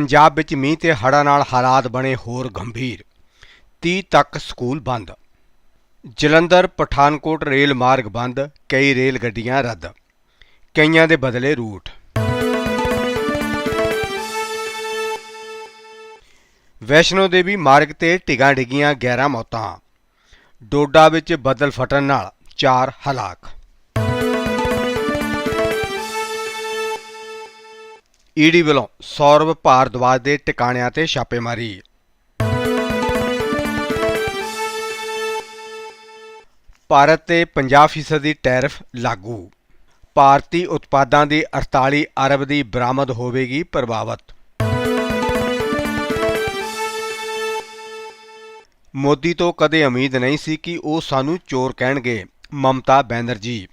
ਪੰਜਾਬ ਵਿੱਚ ਮੀਂਹ ਤੇ ਹੜ੍ਹਾਂ ਨਾਲ ਹਾਲਾਤ ਬਣੇ ਹੋਰ ਗੰਭੀਰ। 30 ਤੱਕ ਸਕੂਲ ਬੰਦ। ਜਲੰਧਰ, ਪਠਾਨਕੋਟ ਰੇਲ ਮਾਰਗ ਬੰਦ, ਕਈ ਰੇਲ ਗੱਡੀਆਂ ਰੱਦ। ਕਈਆਂ ਦੇ ਬਦਲੇ ਰੂਟ। ਵੈਸ਼ਨੋ ਦੇਵੀ ਮਾਰਗ ਤੇ ਢਿਗਾਂ ਡਿੱਗੀਆਂ 11 ਮੌਤਾਂ। ਡੋਡਾ ਵਿੱਚ ਬੱਦਲ ਫਟਣ ਨਾਲ 4 ਹਲਾਕ। ਈਡੀ ਵੱਲੋਂ ਸੌਰਵ ਭਾਰਦਵਾਜ ਦੇ ਟਿਕਾਣਿਆਂ ਤੇ ਛਾਪੇਮਾਰੀ। ਭਾਰਤ ਤੇ 50% ਦੀ ਟੈਰਿਫ ਲਾਗੂ। ਭਾਰਤੀ ਉਤਪਾਦਾਂ ਦੀ 48 ਅਰਬ ਦੀ ਬਰਾਮਦ ਹੋਵੇਗੀ ਪ੍ਰਭਾਵਿਤ। ਮੋਦੀ ਤੋਂ ਕਦੇ ਉਮੀਦ ਨਹੀਂ ਸੀ ਕਿ ਉਹ ਸਾਨੂੰ ਚੋਰ ਕਹਿਣਗੇ, ਮਮਤਾ ਬੈਨਰਜੀ।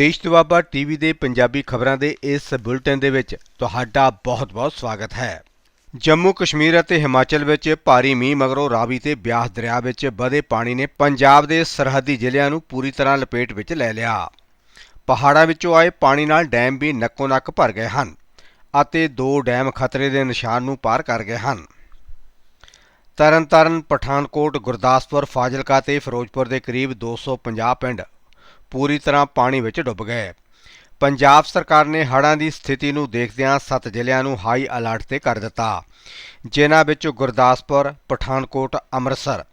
ਦੇਸ਼ ਦੁਆਬਾ ਟੀਵੀ ਦੇ ਪੰਜਾਬੀ ਖਬਰਾਂ ਦੇ ਇਸ ਬੁਲਟਨ ਦੇ ਵਿੱਚ ਤੁਹਾਡਾ ਬਹੁਤ-ਬਹੁਤ ਸਵਾਗਤ ਹੈ। ਜੰਮੂ ਕਸ਼ਮੀਰ ਅਤੇ ਹਿਮਾਚਲ ਵਿੱਚ ਭਾਰੀ ਮੀਂਹ ਮਗਰੋਂ ਰਾਵੀ ਤੇ ਬਿਆਸ ਦਰਿਆ ਵਿੱਚ ਵਧੇ ਪਾਣੀ ਨੇ ਪੰਜਾਬ ਦੇ ਸਰਹੱਦੀ ਜ਼ਿਲ੍ਹਿਆਂ ਨੂੰ ਪੂਰੀ ਤਰ੍ਹਾਂ ਲਪੇਟ ਵਿੱਚ ਲੈ ਲਿਆ। ਪਹਾੜਾਂ ਵਿੱਚੋਂ ਆਏ ਪਾਣੀ ਨਾਲ ਡੈਮ ਵੀ ਨੱਕੋ-ਨੱਕ ਭਰ ਗਏ ਹਨ ਅਤੇ ਦੋ ਡੈਮ ਖਤਰੇ ਦੇ ਨਿਸ਼ਾਨ ਨੂੰ ਪਾਰ ਕਰ ਗਏ ਹਨ। ਤਰਨਤਾਰਨ, ਪਠਾਨਕੋਟ, ਗੁਰਦਾਸਪੁਰ, ਫਾਜ਼ਿਲਕਾ ਤੇ ਫਿਰੋਜ਼ਪੁਰ ਦੇ ਕਰੀਬ 250 ਪਿੰਡ ਪੂਰੀ ਤਰ੍ਹਾਂ ਪਾਣੀ ਵਿੱਚ ਡੁੱਬ ਗਏ। ਪੰਜਾਬ ਸਰਕਾਰ ਨੇ ਹੜ੍ਹਾਂ ਦੀ ਸਥਿਤੀ ਨੂੰ ਦੇਖਦਿਆਂ ਸੱਤ ਜ਼ਿਲ੍ਹਿਆਂ ਨੂੰ ਹਾਈ ਅਲਰਟ ਤੇ ਕਰ ਦਿੱਤਾ। ਜਿਨ੍ਹਾਂ ਵਿੱਚ ਗੁਰਦਾਸਪੁਰ, ਪਠਾਨਕੋਟ, ਅੰਮ੍ਰਿਤਸਰ,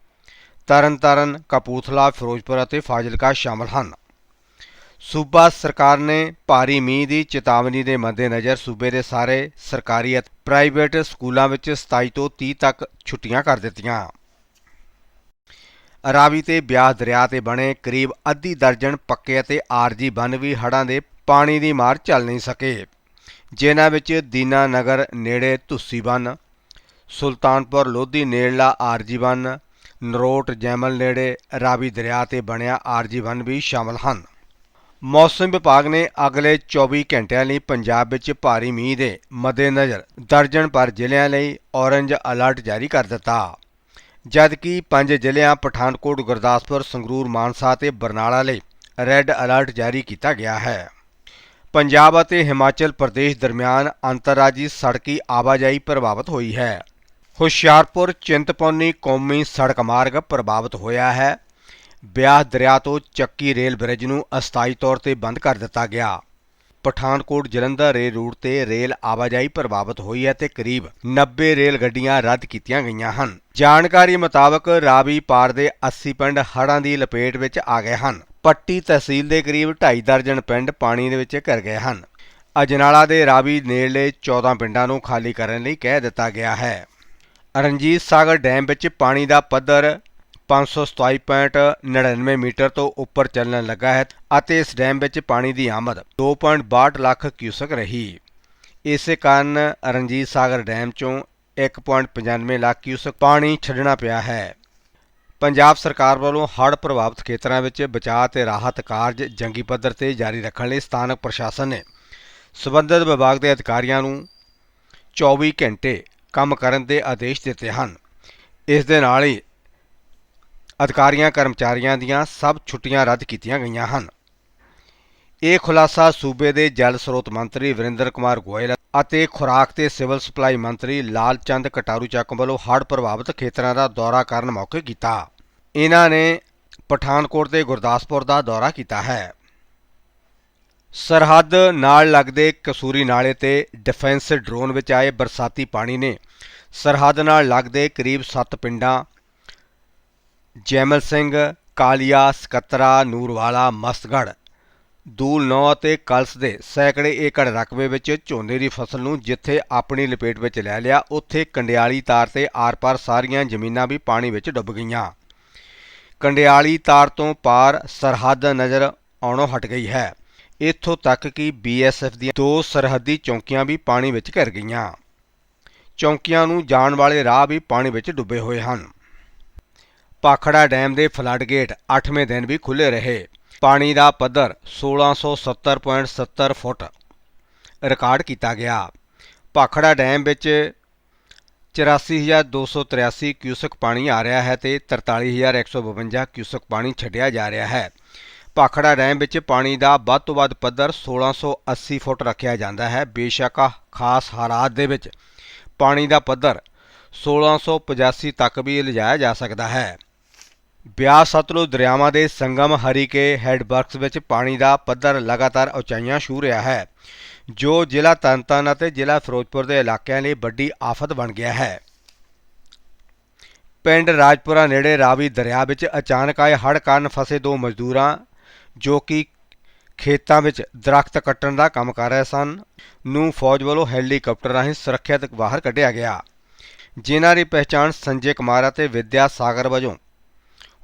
ਤਰਨਤਾਰਨ ਕਪੂਥਲਾ ਫਿਰੋਜ਼ਪੁਰ ਅਤੇ ਫਾਜ਼ਿਲਕਾ ਸ਼ਾਮਲ ਹਨ। ਸੂਬਾ ਸਰਕਾਰ ਨੇ ਭਾਰੀ ਮੀਂਹ ਦੀ ਚੇਤਾਵਨੀ ਦੇ ਮੱਦੇਨਜ਼ਰ ਸੂਬੇ ਦੇ ਸਾਰੇ ਸਰਕਾਰੀ ਅਤੇ ਪ੍ਰਾਈਵੇਟ ਸਕੂਲਾਂ ਵਿੱਚ 27 ਤੋਂ 30 ਤੱਕ ਛੁੱਟੀਆਂ ਕਰ ਦਿੱਤੀਆਂ। ਰਾਵੀ ਤੇ ਬਿਆਸ ਦਰਿਆ ਤੇ ਬਣੇ ਕਰੀਬ ਅੱਧੀ ਦਰਜਨ ਪੱਕੇ ਅਤੇ ਆਰਜੀ ਬੰਨ ਵੀ ਹੜ੍ਹਾਂ ਦੇ ਪਾਣੀ ਦੀ ਮਾਰ ਚੱਲ ਨਹੀਂ ਸਕੇ। ਜਿਨ੍ਹਾਂ ਵਿੱਚ ਦੀਨਾ ਨਗਰ ਨੇੜੇ ਧੁੱਸੀ ਬੰਨ, ਸੁਲਤਾਨਪੁਰ ਲੋਧੀ ਨੇੜਲਾ ਆਰਜੀ ਬੰਨ, ਨਰੋਟ ਜੈਮਲ ਨੇੜੇ ਰਾਵੀ ਦਰਿਆ ਤੇ ਬਣਿਆ ਆਰਜੀ ਬੰਨ ਵੀ ਸ਼ਾਮਲ ਹਨ। ਮੌਸਮ ਵਿਭਾਗ ਨੇ ਅਗਲੇ 24 ਘੰਟਿਆਂ ਲਈ ਪੰਜਾਬ ਵਿੱਚ ਭਾਰੀ ਮੀਂਹ ਦੇ ਮੱਦੇਨਜ਼ਰ ਦਰਜਨ ਪਰ ਜ਼ਿਲ੍ਹਿਆਂ ਲਈ ਔਰੰਜ ਅਲਰਟ ਜਾਰੀ ਕਰ ਦਿੱਤਾ। ਜਦਕਿ ਪੰਜ ਜ਼ਿਲ੍ਹਿਆਂ ਪਠਾਨਕੋਟ, ਗੁਰਦਾਸਪੁਰ, ਸੰਗਰੂਰ, ਮਾਨਸਾ ਤੇ ਬਰਨਾਲਾ ਲਈ ਰੈੱਡ ਅਲਰਟ ਜਾਰੀ ਕੀਤਾ ਗਿਆ ਹੈ। ਪੰਜਾਬ ਅਤੇ ਹਿਮਾਚਲ ਪ੍ਰਦੇਸ਼ ਦਰਮਿਆਨ ਅੰਤਰਰਾਜੀ ਸੜਕੀ ਆਵਾਜਾਈ ਪ੍ਰਭਾਵਿਤ ਹੋਈ ਹੈ। ਹੁਸ਼ਿਆਰਪੁਰ ਚਿੰਤਪੌਨੀ ਕੌਮੀ ਸੜਕ ਮਾਰਗ ਪ੍ਰਭਾਵਿਤ ਹੋਇਆ ਹੈ। ਬਿਆਸ ਦਰਿਆ ਤੋਂ ਚੱਕੀ ਰੇਲ ਬ੍ਰਿਜ ਨੂੰ ਅਸਥਾਈ ਤੌਰ ਤੇ ਬੰਦ ਕਰ ਦਿੱਤਾ ਗਿਆ। ਪਠਾਨਕੋਟ ਜਲੰਧਰ ਰੇਲ ਰੂਟ ਤੇ ਰੇਲ ਆਵਾਜਾਈ ਪ੍ਰਭਾਵਿਤ ਹੋਈ ਹੈ ਤੇ ਕਰੀਬ 90 ਰੇਲ ਗੱਡੀਆਂ ਰੱਦ ਕੀਤੀਆਂ ਗਈਆਂ ਹਨ। ਜਾਣਕਾਰੀ ਮੁਤਾਬਕ ਰਾਵੀ ਪਾਰ ਦੇ 80 ਪਿੰਡ ਹੜ੍ਹਾਂ ਦੀ ਲਪੇਟ ਵਿੱਚ ਆ ਗਏ ਹਨ। ਪੱਟੀ ਤਹਿਸੀਲ ਦੇ ਕਰੀਬ 2.5 ਦਰਜਨ ਪਿੰਡ ਪਾਣੀ ਦੇ ਵਿੱਚ ਘਿਰ ਗਏ ਹਨ। ਅਜਨਾਲਾ ਦੇ ਰਾਵੀ ਨੇੜਲੇ 14 ਪਿੰਡਾਂ ਨੂੰ ਖਾਲੀ ਕਰਨ ਲਈ ਕਹਿ ਦਿੱਤਾ ਗਿਆ ਹੈ। ਰਣਜੀਤ ਸਾਗਰ ਡੈਮ ਵਿੱਚ ਪਾਣੀ ਦਾ ਪੱਧਰ 527.99 ਮੀਟਰ ਤੋਂ ਉੱਪਰ ਚੱਲਣ ਲੱਗਾ ਹੈ ਅਤੇ ਇਸ ਡੈਮ ਵਿੱਚ ਪਾਣੀ ਦੀ ਆਮਦ 2.62 ਲੱਖ ਕਿਊਸਕ ਰਹੀ। ਇਸੇ ਕਾਰਨ ਰਣਜੀਤ ਸਾਗਰ ਡੈਮ ਚੋਂ 1.95 ਲੱਖ ਕਿਊਸਕ ਪਾਣੀ ਛੱਡਣਾ ਪਿਆ ਹੈ। ਪੰਜਾਬ ਸਰਕਾਰ ਵੱਲੋਂ ਹੜ੍ਹ ਪ੍ਰਭਾਵਿਤ ਖੇਤਰਾਂ ਵਿੱਚ ਬਚਾਅ ਤੇ ਰਾਹਤ ਕਾਰਜ ਜੰਗੀ ਪੱਧਰ ਤੇ ਜਾਰੀ ਰੱਖਣ ਲਈ ਸਥਾਨਕ ਪ੍ਰਸ਼ਾਸਨ ਨੇ ਸਬੰਧਤ ਵਿਭਾਗ ਦੇ ਅਧਿਕਾਰੀਆਂ ਨੂੰ 24 ਘੰਟੇ ਕੰਮ ਕਰਨ ਦੇ ਆਦੇਸ਼ ਦਿੱਤੇ ਹਨ। ਇਸ ਦੇ ਨਾਲ ਹੀ ਅਧਿਕਾਰੀਆਂ, ਕਰਮਚਾਰੀਆਂ ਦੀਆਂ ਸਭ ਛੁੱਟੀਆਂ ਰੱਦ ਕੀਤੀਆਂ ਗਈਆਂ ਹਨ। ਇਹ ਖੁਲਾਸਾ ਸੂਬੇ ਦੇ ਜਲ ਸਰੋਤ ਮੰਤਰੀ ਵਰਿੰਦਰ ਕੁਮਾਰ ਗੋਇਲ ਅਤੇ ਖੁਰਾਕ ਤੇ ਸਿਵਲ ਸਪਲਾਈ ਮੰਤਰੀ ਲਾਲ ਚੰਦ ਕਟਾਰੂ ਚੱਕ ਵੱਲੋਂ ਹੜ੍ਹ ਪ੍ਰਭਾਵਿਤ ਖੇਤਰਾਂ ਦਾ ਦੌਰਾ ਕਰਨ ਮੌਕੇ ਕੀਤਾ। ਇਹਨਾਂ ਨੇ ਪਠਾਨਕੋਟ ਤੇ ਗੁਰਦਾਸਪੁਰ ਦਾ ਦੌਰਾ ਕੀਤਾ ਹੈ। ਸਰਹੱਦ ਨਾਲ ਲੱਗਦੇ ਕਸੂਰੀ ਨਾਲੇ ਤੇ ਡਿਫੈਂਸ ਡਰੋਨ ਵਿੱਚ ਆਏ ਬਰਸਾਤੀ ਪਾਣੀ ਨੇ ਸਰਹੱਦ ਨਾਲ ਲੱਗਦੇ ਕਰੀਬ 7 ਪਿੰਡਾਂ ਜੈਮਲ ਸਿੰਘ, ਕਾਲੀਆ, ਸਕੱਤਰਾ, ਨੂਰਵਾਲਾ ਮਸਤਗੜ ਦੂਲ ਨੌ ਅਤੇ ਕਲਸ ਦੇ ਸੈਂਕੜੇ ਏਕੜ ਰਕਬੇ ਵਿੱਚ ਝੋਨੇ ਦੀ ਫਸਲ ਨੂੰ ਜਿੱਥੇ ਆਪਣੀ ਲਪੇਟ ਵਿੱਚ ਲੈ ਲਿਆ, ਉੱਥੇ ਕੰਡਿਆਲੀ ਤਾਰ ਤੇ ਆਰ-ਪਾਰ ਸਾਰੀਆਂ ਜ਼ਮੀਨਾਂ ਵੀ ਪਾਣੀ ਵਿੱਚ ਡੁੱਬ ਗਈਆਂ। ਕੰਡਿਆਲੀ ਤਾਰ ਤੋਂ ਪਾਰ ਸਰਹੱਦ ਨਜ਼ਰ ਆਉਣੋਂ ਹਟ ਗਈ ਹੈ। ਇੱਥੋਂ ਤੱਕ ਕਿ ਬੀਐਸਐਫ ਦੀਆਂ ਦੋ ਸਰਹੱਦੀ ਚੌਕੀਆਂ ਵੀ ਪਾਣੀ ਵਿੱਚ ਘਿਰ ਗਈਆਂ। ਚੌਕੀਆਂ ਨੂੰ ਜਾਣ ਵਾਲੇ ਰਾਹ ਵੀ ਪਾਣੀ ਵਿੱਚ ਡੁੱਬੇ ਹੋਏ ਹਨ। ਪਾਖੜਾ ਡੈਮ ਦੇ ਫਲੱਡ ਗੇਟ 8ਵੇਂ ਦਿਨ ਵੀ ਖੁੱਲੇ ਰਹੇ। ਪਾਣੀ ਦਾ ਪੱਧਰ 1670.70 ਫੁੱਟ ਰਿਕਾਰਡ ਕੀਤਾ ਗਿਆ। ਭਾਖੜਾ ਡੈਮ ਵਿੱਚ 84283 ਕਿਊਸਕ ਪਾਣੀ ਆ ਰਿਹਾ ਹੈ ਤੇ 43152 ਕਿਊਸਕ ਪਾਣੀ ਛੱਡਿਆ ਜਾ ਰਿਹਾ ਹੈ। ਭਾਖੜਾ ਡੈਮ ਵਿੱਚ ਪਾਣੀ ਦਾ ਵੱਧ ਤੋਂ ਵੱਧ ਪੱਧਰ 1680 ਫੁੱਟ ਰੱਖਿਆ ਜਾਂਦਾ ਹੈ। ਬੇਸ਼ੱਕ ਖਾਸ ਹਾਲਾਤ ਦੇ ਵਿੱਚ ਪਾਣੀ ਦਾ ਪੱਧਰ 1685 ਤੱਕ ਵੀ ਲਿਜਾਇਆ ਜਾ ਸਕਦਾ ਹੈ। ਬਿਆਸ ਸਤਲੁਜ ਦਰਿਆਵਾਂ ਦੇ ਸੰਗਮ ਹਰੀਕੇ ਹੈੱਡ ਵਰਕਸ ਵਿੱਚ ਪਾਣੀ ਦਾ ਪੱਧਰ ਲਗਾਤਾਰ ਉਚਾਈਆਂ ਛੂਹ ਰਿਹਾ ਹੈ, ਜੋ ਜ਼ਿਲ੍ਹਾ ਤਰਨਤਾਰਨ ਅਤੇ ਜ਼ਿਲ੍ਹਾ ਫਿਰੋਜ਼ਪੁਰ ਦੇ ਇਲਾਕਿਆਂ ਲਈ ਵੱਡੀ ਆਫਤ ਬਣ ਗਿਆ ਹੈ। ਪਿੰਡ ਰਾਜਪੁਰਾ ਨੇੜੇ ਰਾਵੀ ਦਰਿਆ ਵਿੱਚ ਅਚਾਨਕ ਆਏ ਹੜ੍ਹ ਕਾਰਨ ਫਸੇ ਦੋ ਮਜ਼ਦੂਰਾਂ, ਜੋ ਕਿ ਖੇਤਾਂ ਵਿੱਚ ਦਰਖਤ ਕੱਟਣ ਦਾ ਕੰਮ ਕਰ ਰਹੇ ਸਨ, ਨੂੰ ਫੌਜ ਵੱਲੋਂ ਹੈਲੀਕਾਪਟਰ ਰਾਹੀਂ ਸੁਰੱਖਿਅਤ ਬਾਹਰ ਕੱਢਿਆ ਗਿਆ। ਜਿਨ੍ਹਾਂ ਦੀ ਪਹਿਚਾਣ ਸੰਜੇ ਕੁਮਾਰ ਅਤੇ ਵਿਦਿਆ ਸਾਗਰ ਵਜੋਂ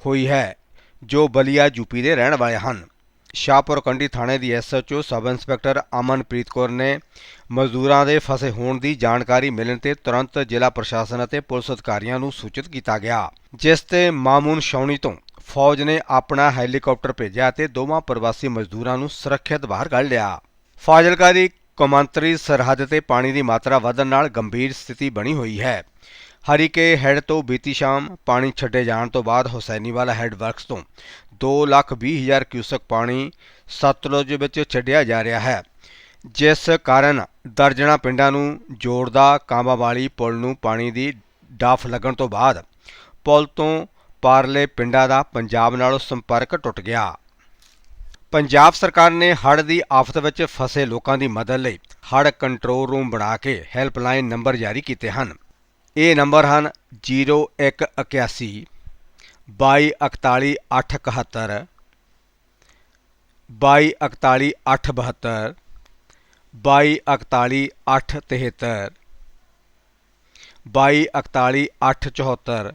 ਹੋਈ ਹੈ, ਜੋ ਬਲੀਆ ਯੂਪੀ ਦੇ ਰਹਿਣ ਵਾਲੇ ਹਨ। ਸ਼ਾਹਪੁਰ ਕੰਡੀ ਥਾਣੇ ਦੀ SHO sub inspector Amanpreet Kaur ਨੇ ਮਜ਼ਦੂਰਾਂ ਦੇ ਫਸੇ ਹੋਣ ਦੀ ਜਾਣਕਾਰੀ ਮਿਲਣ ਤੇ ਤੁਰੰਤ ਜ਼ਿਲ੍ਹਾ ਪ੍ਰਸ਼ਾਸਨ ਅਤੇ ਪੁਲਿਸ ਅਧਿਕਾਰੀਆਂ ਨੂੰ ਸੂਚਿਤ ਕੀਤਾ ਗਿਆ, ਜਿਸ ਤੇ ਮਾਮੂਨ ਛਾਉਣੀ ਤੋਂ ਫੌਜ ਨੇ ਆਪਣਾ ਹੈਲੀਕਾਪਟਰ ਭੇਜਿਆ ਅਤੇ ਦੋਵਾਂ ਪ੍ਰਵਾਸੀ ਮਜ਼ਦੂਰਾਂ ਨੂੰ ਸੁਰੱਖਿਅਤ ਬਾਹਰ ਕੱਢ ਲਿਆ। ਫਾਜ਼ਿਲਕਾ ਦੀ ਕੌਮਾਂਤਰੀ ਸਰਹੱਦ ਤੇ ਪਾਣੀ ਦੀ ਮਾਤਰਾ ਵਧਣ ਨਾਲ ਗੰਭੀਰ ਸਥਿਤੀ ਬਣੀ ਹੋਈ ਹੈ। ਹਰੀਕੇ ਹੈੱਡ ਤੋਂ ਬੀਤੀ ਸ਼ਾਮ ਪਾਣੀ ਛੱਡੇ ਜਾਣ ਤੋਂ ਬਾਅਦ ਹੁਸੈਨੀਵਾਲਾ ਹੈੱਡ ਵਰਕਸ ਤੋਂ 220000 ਕਿਊਸਕ ਪਾਣੀ ਸਤਲੁਜ ਵਿੱਚ ਛੱਡਿਆ ਜਾ ਰਿਹਾ ਹੈ, ਜਿਸ ਕਾਰਨ ਦਰਜਣਾ ਪਿੰਡਾਂ ਨੂੰ ਜੋੜਦਾ ਕਾਂਬਾਵਾਲੀ ਪੁਲ ਨੂੰ ਪਾਣੀ ਦੀ ਡਾਫ ਲੱਗਣ ਤੋਂ ਬਾਅਦ ਪੁਲ ਤੋਂ ਪਾਰਲੇ ਪਿੰਡਾਂ ਦਾ ਪੰਜਾਬ ਨਾਲੋਂ ਸੰਪਰਕ ਟੁੱਟ ਗਿਆ। ਪੰਜਾਬ ਸਰਕਾਰ ਨੇ ਹੜ੍ਹ ਦੀ ਆਫਤ ਵਿੱਚ ਫਸੇ ਲੋਕਾਂ ਦੀ ਮਦਦ ਲਈ ਹੜ੍ਹ ਕੰਟਰੋਲ ਰੂਮ ਬਣਾ ਕੇ ਹੈਲਪਲਾਈਨ ਨੰਬਰ ਜਾਰੀ ਕੀਤੇ ਹਨ। ਇਹ ਨੰਬਰ ਹਨ 0181 2241 871 2241 872 2241 873 2241 874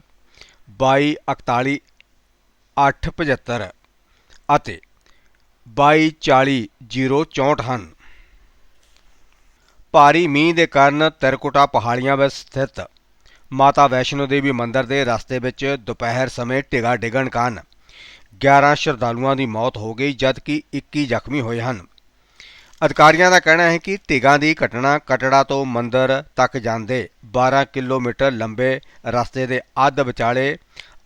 2241 875 ਅਤੇ 224064 ਹਨ। ਭਾਰੀ ਮੀਂਹ ਦੇ ਕਾਰਨ ਤਿਰਕੁਟਾ ਪਹਾੜੀਆਂ ਵਿੱਚ ਸਥਿਤ ਮਾਤਾ ਵੈਸ਼ਨੋ ਦੇਵੀ ਮੰਦਿਰ ਦੇ ਰਸਤੇ ਵਿੱਚ ਦੁਪਹਿਰ ਸਮੇਂ ਢਿਗਾ ਡਿੱਗਣ ਕਾਰਨ 11 ਸ਼ਰਧਾਲੂਆਂ ਦੀ ਮੌਤ ਹੋ ਗਈ, ਜਦਕਿ 21 ਜ਼ਖਮੀ ਹੋਏ ਹਨ। ਅਧਿਕਾਰੀਆਂ ਦਾ ਕਹਿਣਾ ਹੈ ਕਿ ਢਿਗਾਂ ਦੀ ਘਟਨਾ ਕਟੜਾ ਤੋਂ ਮੰਦਿਰ ਤੱਕ ਜਾਂਦੇ 12 ਕਿਲੋਮੀਟਰ ਲੰਬੇ ਰਸਤੇ ਦੇ ਅੱਧ ਵਿਚਾਲੇ